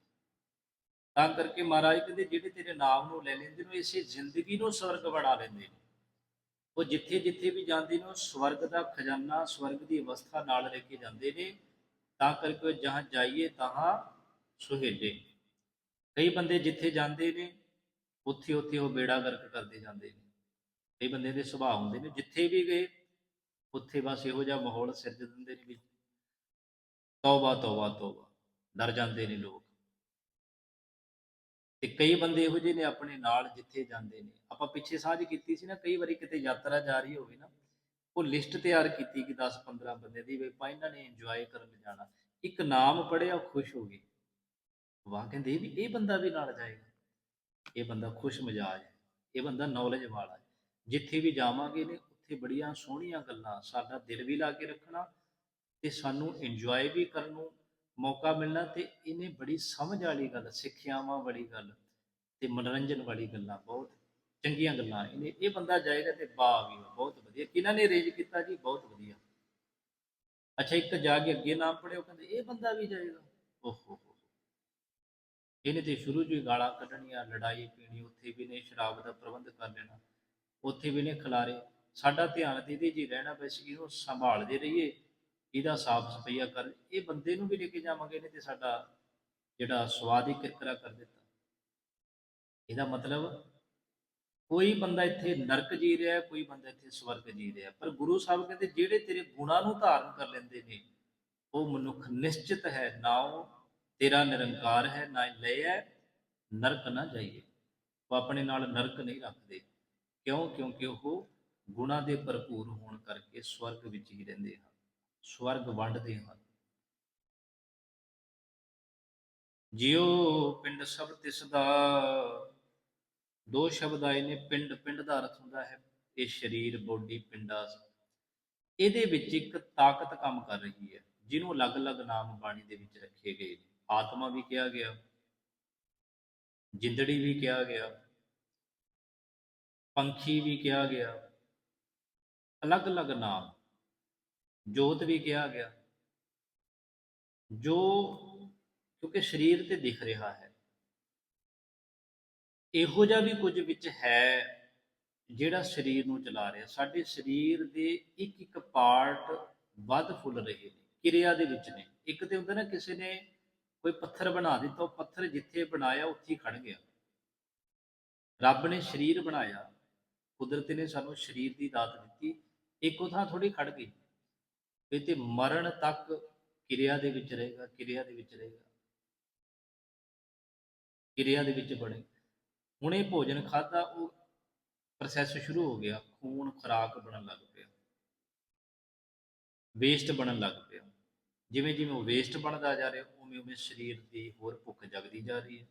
ਤਾਂ ਕਰਕੇ ਮਹਾਰਾਜ ਕਹਿੰਦੇ, ਜਿਹੜੇ ਤੇਰੇ ਨਾਮ ਨੂੰ ਲੈ ਲੈਂਦੇ ਨੇ ਇਸੇ ਜ਼ਿੰਦਗੀ ਨੂੰ ਸਵਰਗ ਬਣਾ ਲੈਂਦੇ ਨੇ। ਉਹ ਜਿੱਥੇ ਜਿੱਥੇ ਵੀ ਜਾਂਦੇ ਨੇ, ਉਹ ਸਵਰਗ ਦਾ ਖਜ਼ਾਨਾ, ਸਵਰਗ ਦੀ ਅਵਸਥਾ ਨਾਲ ਲੈ ਕੇ ਜਾਂਦੇ ਨੇ। ਤਾਂ ਕਰਕੇ ਉਹ ਜਹਾਂ ਜਾਈਏ, ਤਹਾਂ ਸੁਹੇਲੇ। ਕਈ ਬੰਦੇ ਜਿੱਥੇ ਜਾਂਦੇ ਨੇ, ਉੱਥੇ ਉੱਥੇ ਉਹ ਬੇੜਾ ਗਰਕ ਕਰਦੇ ਜਾਂਦੇ ਨੇ। ਕਈ ਬੰਦੇ ਦੇ ਸੁਭਾਅ ਹੁੰਦੇ ਨੇ, ਜਿੱਥੇ ਵੀ ਗਏ, ਉੱਥੇ ਬਸ ਇਹੋ ਜਿਹਾ ਮਾਹੌਲ ਸਿਰਜ ਦਿੰਦੇ ਨੇ ਵੀ ਤੌਬਾ ਤੌਬਾ ਤੌਬਾ। ਡਰ ਜਾਂਦੇ ਨੇ ਲੋਕ। ਤੇ ਕਈ ਬੰਦੇ ਇਹੋ ਜਿਹੇ ਨੇ ਆਪਣੇ ਨਾਲ ਜਿੱਥੇ ਜਾਂਦੇ ਨੇ। ਆਪਾਂ ਪਿੱਛੇ ਸਾਂਝ ਕੀਤੀ ਸੀ ਨਾ, ਕਈ ਵਾਰੀ ਕਿਤੇ ਯਾਤਰਾ ਜਾ ਰਹੀ ਹੋਵੇ ਨਾ, ਉਹ ਲਿਸਟ ਤਿਆਰ ਕੀਤੀ ਕਿ 10 15 ਬੰਦੇ ਦੀ ਵੀ ਆਪਾਂ ਇਹਨਾਂ ਨੇ ਇੰਜੋਏ ਕਰਨ ਜਾਣਾ। ਇੱਕ ਨਾਮ ਪੜਿਆ ਖੁਸ਼ ਹੋ ਗਏ। ਵਾਹ, ਕਹਿੰਦੇ ਵੀ, ਇਹ ਬੰਦਾ ਵੀ ਨਾਲ ਜਾਏਗਾ। ਇਹ ਬੰਦਾ ਖੁਸ਼ ਮਜਾਜ ਹੈ। ਇਹ ਬੰਦਾ ਨੌਲੇਜ ਵਾਲਾ ਹੈ। ਜਿੱਥੇ ਵੀ ਜਾਵਾਂਗੇ ਨੇ, ਉੱਥੇ ਬੜੀਆਂ ਸੋਹਣੀਆਂ ਗੱਲਾਂ, ਸਾਡਾ ਦਿਲ ਵੀ ਲਾ ਕੇ ਰੱਖਣਾ ਤੇ ਸਾਨੂੰ ਇੰਜੋਏ ਵੀ ਕਰਨ ਨੂੰ ਮੌਕਾ ਮਿਲਣਾ ਤੇ ਇਹਨੇ ਬੜੀ ਸਮਝ ਵਾਲੀ ਗੱਲ, ਸਿੱਖਿਆਵਾਂ ਵਾਲੀ ਗੱਲ ਤੇ ਮਨੋਰੰਜਨ ਵਾਲੀ ਗੱਲਾਂ ਬਹੁਤ ਚੰਗੀਆਂ ਗੱਲਾਂ ਇਹਨੇ ਇਹ ਬੰਦਾ ਜਾਏਗਾ ਤੇ ਵਾਹ ਵੀ ਬਹੁਤ ਵਧੀਆ। ਕਿਹਨਾਂ ਨੇ ਅਰੇਂਜ ਕੀਤਾ ਜੀ? ਬਹੁਤ ਵਧੀਆ। ਅੱਛਾ, ਇੱਕ ਜਾ ਕੇ ਅੱਗੇ ਨਾਮ ਪੜਿਓ ਕਹਿੰਦੇ, ਇਹ ਬੰਦਾ ਵੀ ਜਾਏਗਾ। ਓਹ, ਹੋ ਹੋ। ਇਹਨੇ ਤੇ ਸ਼ੁਰੂ ਤੋਂ ਗਾਲਾਂ ਕੱਢਣੀਆਂ, ਲੜਾਈ ਪੀਣੀ, ਉੱਥੇ ਵੀ ਨੇ ਸ਼ਰਾਬ ਦਾ ਪ੍ਰਬੰਧ ਕਰ ਲੈਣਾ, ਉੱਥੇ ਵੀ ਨੇ ਖਿਲਾਰੇ। ਸਾਡਾ ਧਿਆਨ ਤੇ ਇਹਦੇ ਜੀ ਰਹਿਣਾ ਬਸ ਕਿ ਇਹਨੂੰ ਸੰਭਾਲਦੇ ਰਹੀਏ। ਇਹਦਾ ਸਾਫ਼ ਸਫਾਈਆ ਕਰ, ਇਹ ਬੰਦੇ ਨੂੰ ਵੀ ਲੈ ਕੇ ਜਾਵਾਂਗੇ ਨੇ ਤੇ ਸਾਡਾ ਜਿਹੜਾ ਸਵਾਦ ਹੀ ਕਿਰਕਰਾ ਕਰ ਦਿੱਤਾ। ਇਹਦਾ ਮਤਲਬ ਕੋਈ ਬੰਦਾ ਇੱਥੇ ਨਰਕ ਜੀ ਰਿਹਾ, ਕੋਈ ਬੰਦਾ ਇੱਥੇ ਸਵਰਗ ਜੀ ਰਿਹਾ। ਪਰ ਗੁਰੂ ਸਾਹਿਬ ਕਹਿੰਦੇ, ਜਿਹੜੇ ਤੇਰੇ ਗੁਣਾਂ ਨੂੰ ਧਾਰਨ ਕਰ ਲੈਂਦੇ ਨੇ, ਉਹ ਮਨੁੱਖ ਨਿਸ਼ਚਿਤ ਹੈ, ਨਾ ਉਹ ਤੇਰਾ ਨਿਰੰਕਾਰ ਹੈ, ਨਾ ਲੈ ਹੈ, ਨਰਕ ਨਾ ਜਾਈਏ। ਉਹ ਆਪਣੇ ਨਾਲ ਨਰਕ ਨਹੀਂ ਰੱਖਦੇ। ਕਿਉਂ? ਕਿਉਂਕਿ ਉਹ ਗੁਣਾਂ ਦੇ ਭਰਪੂਰ ਹੋਣ ਕਰਕੇ ਸਵਰਗ ਵਿੱਚ ਹੀ ਰਹਿੰਦੇ ਹਨ। ਸਵਰਗ ਵੰਡਦੇ ਹਨ ਜਿਉ ਪਿੰਡ ਸਭ ਤਿਸ ਦਾ ਦੋ ਸ਼ਬਦ ਆਏ ਨੇ, ਪਿੰਡ ਪਿੰਡ ਦਾ ਅਰਥ ਹੁੰਦਾ ਹੈ, ਇਹ ਸਰੀਰ, ਬੋਡੀ, ਪਿੰਡਾ ਇਹਦੇ ਵਿੱਚ ਇੱਕ ਤਾਕਤ ਕੰਮ ਕਰ ਰਹੀ ਹੈ, ਜਿਹਨੂੰ ਅਲੱਗ-ਅਲੱਗ ਨਾਮ ਬਾਣੀ ਦੇ ਵਿੱਚ ਰੱਖੇ ਗਏ ਨੇ। ਆਤਮਾ ਵੀ ਕਿਹਾ ਗਿਆ, ਜਿੰਦੜੀ ਵੀ ਕਿਹਾ ਗਿਆ, ਪੰਖੀ ਵੀ ਕਿਹਾ ਗਿਆ। ਅਲੱਗ-ਅਲੱਗ ਨਾਮ। ਜੋਤ ਵੀ ਕਿਹਾ ਗਿਆ, ਜੋ ਕਿਉਂਕਿ ਸਰੀਰ ਤੇ ਦਿਖ ਰਿਹਾ ਹੈ। ਇਹੋ ਜਿਹਾ ਵੀ ਕੁਝ ਵਿੱਚ ਹੈ ਜਿਹੜਾ ਸਰੀਰ ਨੂੰ ਚਲਾ ਰਿਹਾ। ਸਾਡੇ ਸਰੀਰ ਦੇ ਇੱਕ ਇੱਕ ਪਾਰਟ ਵੱਧ ਫੁੱਲ ਰਹੇ ਨੇ, ਕਿਰਿਆ ਦੇ ਵਿੱਚ ਨੇ। ਇੱਕ ਤੇ ਹੁੰਦਾ ਨਾ ਕਿਸੇ ਨੇ ਕੋਈ ਪੱਥਰ ਬਣਾ ਦਿੱਤਾ, ਉਹ ਪੱਥਰ ਜਿੱਥੇ ਬਣਾਇਆ ਉੱਥੇ ਹੀ ਖੜ ਗਿਆ। ਰੱਬ ਨੇ ਸਰੀਰ ਬਣਾਇਆ, ਕੁਦਰਤ ਨੇ ਸਾਨੂੰ ਸਰੀਰ ਦੀ ਦਾਤ ਦਿੱਤੀ, ਇੱਕੋ ਥਾਂ ਥੋੜੀ ਖੜ ਗਈ। ਇਹ ਤੇ ਮਰਨ ਤੱਕ ਕਿਰਿਆ ਦੇ ਵਿੱਚ ਰਹੇਗਾ, ਕਿਰਿਆ ਦੇ ਵਿੱਚ ਰਹੇਗਾ। ਕਿਰਿਆ ਦੇ ਵਿੱਚ ਬਣੇ। ਹੁਣ ਇਹ ਭੋਜਨ ਖਾਦਾ ਉਹ ਪ੍ਰੋਸੈਸ ਸ਼ੁਰੂ ਹੋ ਗਿਆ। ਖੂਨ ਖੁਰਾਕ ਬਣਨ ਲੱਗ ਪਿਆ। ਵੇਸਟ ਬਣਨ ਲੱਗ ਪਿਆ। ਜਿਵੇਂ ਜਿਵੇਂ ਉਹ ਵੇਸਟ ਬਣਦਾ ਜਾ ਰਿਹਾ, ਉਵੇਂ ਉਵੇਂ ਸਰੀਰ ਦੀ ਹੋਰ ਭੁੱਖ ਜਗਦੀ ਜਾ ਰਹੀ ਹੈ।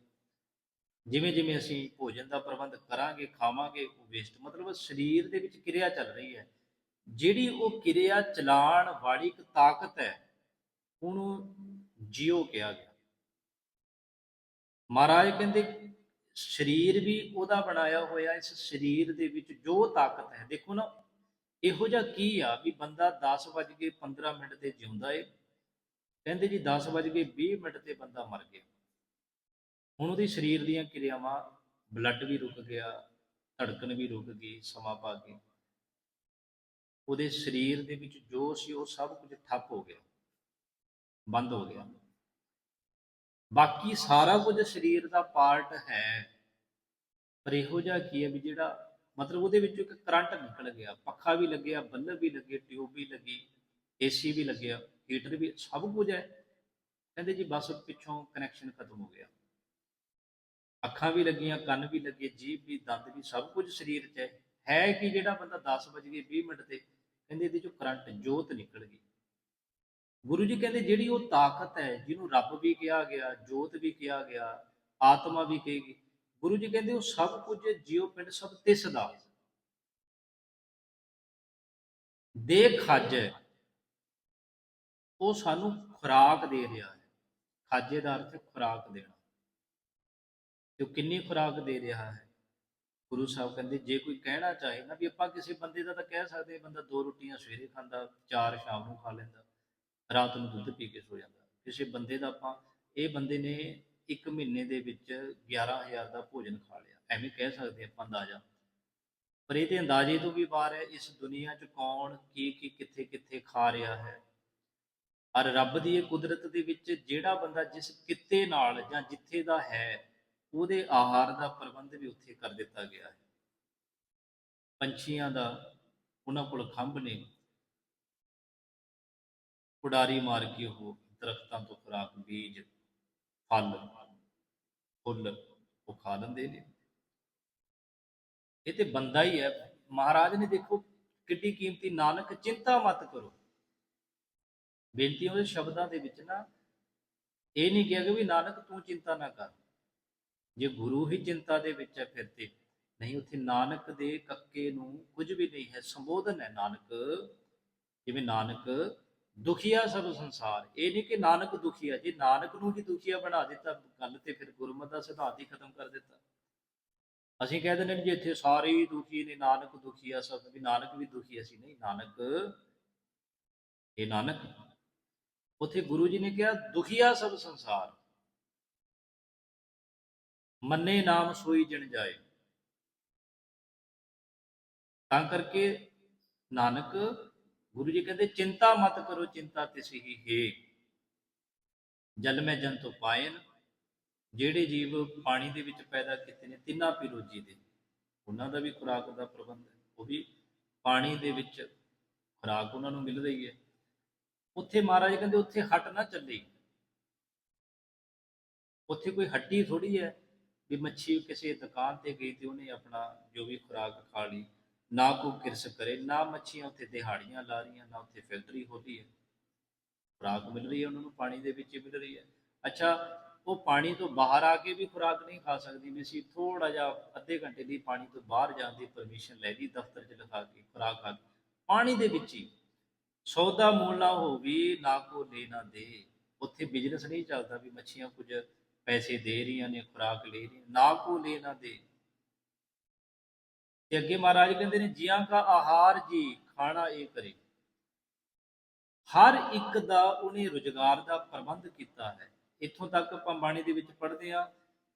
ਜਿਵੇਂ ਜਿਵੇਂ ਅਸੀਂ ਭੋਜਨ ਦਾ ਪ੍ਰਬੰਧ ਕਰਾਂਗੇ, ਖਾਵਾਂਗੇ, ਉਹ ਵੇਸਟ ਮਤਲਬ ਸਰੀਰ ਦੇ ਵਿੱਚ ਕਿਰਿਆ ਚੱਲ ਰਹੀ ਹੈ। ਜਿਹੜੀ ਉਹ ਕਿਰਿਆ ਚਲਾਉਣ ਵਾਲੀ ਇੱਕ ਤਾਕਤ ਹੈ, ਉਹਨੂੰ ਜੀਓ ਕਿਹਾ ਗਿਆ। ਮਹਾਰਾਜ ਕਹਿੰਦੇ, ਸਰੀਰ ਵੀ ਉਹਦਾ ਬਣਾਇਆ ਹੋਇਆ, ਇਸ ਸਰੀਰ ਦੇ ਵਿੱਚ ਜੋ ਤਾਕਤ ਹੈ, ਦੇਖੋ ਨਾ, ਇਹੋ ਜਿਹਾ ਕੀ ਆ ਵੀ ਬੰਦਾ 10 ਵਜ ਕੇ 15 ਮਿੰਟ ਤੇ ਜਿਉਂਦਾ ਏ, ਕਹਿੰਦੇ ਜੀ 10 ਵਜ ਕੇ 20 ਮਿੰਟ ਤੇ ਬੰਦਾ ਮਰ ਗਿਆ। ਹੁਣ ਉਹਦੇ ਸਰੀਰ ਦੀਆਂ ਕਿਰਿਆਵਾਂ ਬਲੱਡ ਵੀ ਰੁਕ ਗਿਆ, ਧੜਕਣ ਵੀ ਰੁਕ ਗਈ, ਸਮਾਂ ਪਾ ਕੇ ਉਹਦੇ ਸਰੀਰ ਦੇ ਵਿੱਚ ਜੋ ਸੀ ਉਹ ਸਭ ਕੁਝ ਠੱਪ ਹੋ ਗਿਆ। ਬੰਦ ਹੋ ਗਿਆ। ਬਾਕੀ ਸਾਰਾ ਕੁਝ ਸਰੀਰ ਦਾ ਪਾਰਟ ਹੈ। ਪਰ ਇਹੋ ਜਿਹਾ ਕੀ ਹੈ ਵੀ ਜਿਹੜਾ ਮਤਲਬ ਉਹਦੇ ਵਿੱਚੋਂ ਇੱਕ ਕਰੰਟ ਨਿਕਲ ਗਿਆ। ਪੱਖਾ ਵੀ ਲੱਗਿਆ, ਬੱਲਬ ਵੀ ਲੱਗੇ, ਟਿਊਬ ਵੀ ਲੱਗੀ, ਏਸੀ ਵੀ ਲੱਗਿਆ, ਹੀਟਰ ਵੀ, ਸਭ ਕੁਝ ਹੈ। ਕਹਿੰਦੇ ਜੀ ਬਸ ਪਿੱਛੋਂ ਕਨੈਕਸ਼ਨ ਖਤਮ ਹੋ ਗਿਆ। ਅੱਖਾਂ ਵੀ ਲੱਗੀਆਂ, ਕੰਨ ਵੀ ਲੱਗੇ, ਜੀਭ ਵੀ, ਦੰਦ ਵੀ, ਸਭ ਕੁਝ ਸਰੀਰ 'ਚ ਹੈ। ਹੈ ਕਿ ਜਿਹੜਾ ਬੰਦਾ 10 ਵਜੇ 20 ਮਿੰਟ ਤੇ ਕਹਿੰਦੇ ਇਹਦੇ ਚੋਂ ਕਰੰਟ ਜੋਤ ਨਿਕਲ ਗਈ। ਗੁਰੂ ਜੀ ਕਹਿੰਦੇ ਜਿਹੜੀ ਉਹ ਤਾਕਤ ਹੈ, ਜਿਹਨੂੰ ਰੱਬ ਵੀ ਕਿਹਾ ਗਿਆ, ਜੋਤ ਵੀ ਕਿਹਾ ਗਿਆ, ਆਤਮਾ ਵੀ ਕਹੀ ਗਈ, ਗੁਰੂ ਜੀ ਕਹਿੰਦੇ ਉਹ ਸਭ ਕੁਝ ਜਿਉ ਪਿੰਡ ਸਭ ਤਿਸ ਦਾ। ਦੇ ਖੱਜ ਹੈ। ਉਹ ਸਾਨੂੰ ਖੁਰਾਕ ਦੇ ਰਿਹਾ ਹੈ। ਖਾਜੇ ਦਾ ਅਰਥ ਖੁਰਾਕ ਦੇਣਾ। ਤੇ ਉਹ ਕਿੰਨੀ ਖੁਰਾਕ ਦੇ ਰਿਹਾ ਹੈ? ਗੁਰੂ ਸਾਹਿਬ ਕਹਿੰਦੇ ਜੇ ਕੋਈ ਕਹਿਣਾ ਚਾਹੇ ਨਾ ਵੀ ਆਪਾਂ ਕਿਸੇ ਬੰਦੇ ਦਾ ਤਾਂ ਕਹਿ ਸਕਦੇ ਹਾਂ, ਬੰਦਾ ਦੋ ਰੋਟੀਆਂ ਸਵੇਰੇ ਖਾਂਦਾ ਚਾਰ ਸ਼ਾਮ ਨੂੰ ਖਾ ਲੈਂਦਾ ਰਾਤ ਨੂੰ ਦੁੱਧ ਪੀ ਕੇ ਸੋ ਜਾਂਦਾ। ਕਿਸੇ ਬੰਦੇ ਦਾ ਆਪਾਂ ਇਹ ਬੰਦੇ ਨੇ ਇੱਕ ਮਹੀਨੇ ਦੇ ਵਿੱਚ 11000 ਦਾ ਭੋਜਨ ਖਾ ਲਿਆ। ਐਵੇਂ ਕਹਿ ਸਕਦੇ ਆਪਾਂ ਅੰਦਾਜ਼ਾ। ਪਰ ਇਹ ਤੇ ਅੰਦਾਜ਼ੇ ਤੋਂ ਵੀ ਬਾਹਰ ਹੈ ਇਸ ਦੁਨੀਆ 'ਚ ਕੌਣ ਕੀ ਕੀ ਕਿੱਥੇ ਕਿੱਥੇ ਖਾ ਰਿਹਾ ਹੈ। ਔਰ ਰੱਬ ਦੀ ਇਹ ਕੁਦਰਤ ਦੇ ਵਿੱਚ ਜਿਹੜਾ ਬੰਦਾ ਜਿਸ ਕਿੱਤੇ ਨਾਲ ਜਾਂ ਜਿੱਥੇ ਦਾ ਹੈ ਉਹਦੇ ਆਹਾਰ ਦਾ ਪ੍ਰਬੰਧ ਵੀ ਉੱਥੇ ਕਰ ਦਿੱਤਾ ਗਿਆ ਹੈ। ਪੰਛੀਆਂ ਦਾ ਉਹਨਾਂ ਕੋਲ ਖੰਭ ਨੇ ਉਡਾਰੀ ਮਾਰ ਕੇ ਉਹ ਦਰਖਤਾਂ ਤੋਂ ਖੁਰਾਕ, ਬੀਜ, ਫਲ, ਫੁੱਲ ਉਹ ਖਾ ਲੈਂਦੇ ਨੇ। ਇਹ ਤੇ ਬੰਦਾ ਹੀ ਹੈ। ਮਹਾਰਾਜ ਨੇ ਦੇਖੋ ਕਿੱਡੀ ਕੀਮਤੀ, ਨਾਨਕ ਚਿੰਤਾ ਮਤ ਕਰੋ। ਬੇਨਤੀ ਉਹਦੇ ਸ਼ਬਦਾਂ ਦੇ ਵਿੱਚ ਨਾ, ਇਹ ਨਹੀਂ ਕਿਹਾ ਕਿ ਵੀ ਨਾਨਕ ਤੂੰ ਚਿੰਤਾ ਨਾ ਕਰ। ਜੇ ਗੁਰੂ ਹੀ ਚਿੰਤਾ ਦੇ ਵਿੱਚ ਹੈ ਫਿਰ ਤੇ ਨਹੀਂ, ਉੱਥੇ ਨਾਨਕ ਦੇ ਕੱਕੇ ਨੂੰ ਕੁਝ ਵੀ ਨਹੀਂ ਹੈ, ਸੰਬੋਧਨ ਹੈ ਨਾਨਕ। ਜਿਵੇਂ ਨਾਨਕ ਦੁਖੀਆ ਸਭ ਸੰਸਾਰ, ਇਹ ਨਹੀਂ ਕਿ ਨਾਨਕ ਦੁਖੀਆ, ਜੇ ਨਾਨਕ ਨੂੰ ਹੀ ਦੁਖੀਆ ਬਣਾ ਦਿੱਤਾ, ਗੱਲ ਤੇ ਫਿਰ ਗੁਰਮਤਿ ਦਾ ਸਿਧਾਂਤ ਹੀ ਖਤਮ ਕਰ ਦਿੱਤਾ। ਅਸੀਂ ਕਹਿ ਦਿੰਦੇ ਨੇ ਜੀ ਇੱਥੇ ਸਾਰੇ ਹੀ ਦੁਖੀ ਨੇ, ਨਾਨਕ ਦੁਖੀਆ ਸਭ, ਵੀ ਨਾਨਕ ਵੀ ਦੁਖੀ ਅਸੀਂ ਨਹੀਂ, ਨਾਨਕ, ਇਹ ਨਾਨਕ। ਉਥੇ ਗੁਰੂ ਜੀ ਨੇ ਕਿਹਾ ਦੁਖੀਆ ਸਭ ਸੰਸਾਰ ਮੰਨੇ ਨਾਮ ਸੋਈ ਜਿਣ ਜਾਏ। ਤਾਂ ਕਰਕੇ ਨਾਨਕ ਗੁਰੂ ਜੀ ਕਹਿੰਦੇ, ਚਿੰਤਾ ਮਤ ਕਰੋ, ਚਿੰਤਾ ਤਿਸ ਹੀ ਹੈ। ਜਲ ਮੈਂ ਜਨ ਤੋਂ ਪਾਇਨ, ਜਿਹੜੇ ਜੀਵ ਪਾਣੀ ਦੇ ਵਿੱਚ ਪੈਦਾ ਕੀਤੇ ਨੇ, ਤਿੰਨਾਂ ਪਿਰੋਜੀ ਦੇ। ਉਹਨਾਂ ਦਾ ਵੀ ਖੁਰਾਕ ਦਾ ਪ੍ਰਬੰਧ ਹੈ। ਉਹ ਵੀ ਪਾਣੀ ਦੇ ਵਿੱਚ ਖੁਰਾਕ ਉਹਨਾਂ ਨੂੰ ਮਿਲ ਰਹੀ ਹੈ। ਉੱਥੇ ਮਹਾਰਾਜ ਕਹਿੰਦੇ, ਉੱਥੇ ਹਟ ਨਾ ਚੱਲੀ। ਉੱਥੇ ਕੋਈ ਹੱਡੀ ਥੋੜੀ ਹੈ। ਵੀ ਮੱਛੀ ਕਿਸੇ ਦੁਕਾਨ ਤੇ ਗਈ ਤੇ ਉਹਨੇ ਆਪਣਾ ਜੋ ਵੀ ਖੁਰਾਕ ਖਾ ਲਈ, ਨਾ ਕੋ ਕਿਰਸ ਕਰੇ, ਨਾ ਮੱਛੀਆਂ ਉੱਥੇ ਦਿਹਾੜੀਆਂ ਲਾ ਰਹੀਆਂ, ਨਾ ਉੱਥੇ ਫਿਲਟਰੀ ਹੋ ਰਹੀ ਹੈ। ਖੁਰਾਕ ਮਿਲ ਰਹੀ ਹੈ ਉਹਨਾਂ ਨੂੰ, ਪਾਣੀ ਦੇ ਵਿੱਚ ਹੀ ਮਿਲ ਰਹੀ ਹੈ। ਅੱਛਾ, ਉਹ ਪਾਣੀ ਤੋਂ ਬਾਹਰ ਆ ਕੇ ਵੀ ਖੁਰਾਕ ਨਹੀਂ ਖਾ ਸਕਦੀ ਵੀ ਅਸੀਂ ਥੋੜਾ ਜਿਹਾ ਅੱਧੇ ਘੰਟੇ ਲਈ ਪਾਣੀ ਤੋਂ ਬਾਹਰ ਜਾਣ ਦੀ ਪਰਮਿਸ਼ਨ ਲੈ ਲਈ, ਦਫ਼ਤਰ 'ਚ ਲਿਖਾ ਕੇ ਖੁਰਾਕ ਖਾ ਕੇ ਪਾਣੀ ਦੇ ਵਿੱਚ ਹੀ। ਸੌਦਾ ਮੋਲ ਨਾ ਹੋਵੇ ਨਾ ਕੋ ਲੈ ਨਾ ਦੇ। ਉੱਥੇ ਬਿਜ਼ਨਸ ਨਹੀਂ ਚੱਲਦਾ ਵੀ ਮੱਛੀਆਂ ਕੁਝ ਪੈਸੇ ਦੇ ਰਹੀਆਂ ਨੇ, ਖੁਰਾਕ ਲੈ ਰਹੀਆਂ ਨਾ ਕੋ ਲੈ ਨਾ ਦੇ। ਤੇ ਅੱਗੇ ਮਹਾਰਾਜ ਕਹਿੰਦੇ ਨੇ ਜੀਆਂ ਕਾ ਆਹਾਰ ਜੀ, ਖਾਣਾ ਇਹ ਕਰੇ। ਹਰ ਇੱਕ ਦਾ ਉਹਨੇ ਰੁਜ਼ਗਾਰ ਦਾ ਪ੍ਰਬੰਧ ਕੀਤਾ ਹੈ। ਇੱਥੋਂ ਤੱਕ ਆਪਾਂ ਬਾਣੀ ਦੇ ਵਿੱਚ ਪੜ੍ਹਦੇ ਆ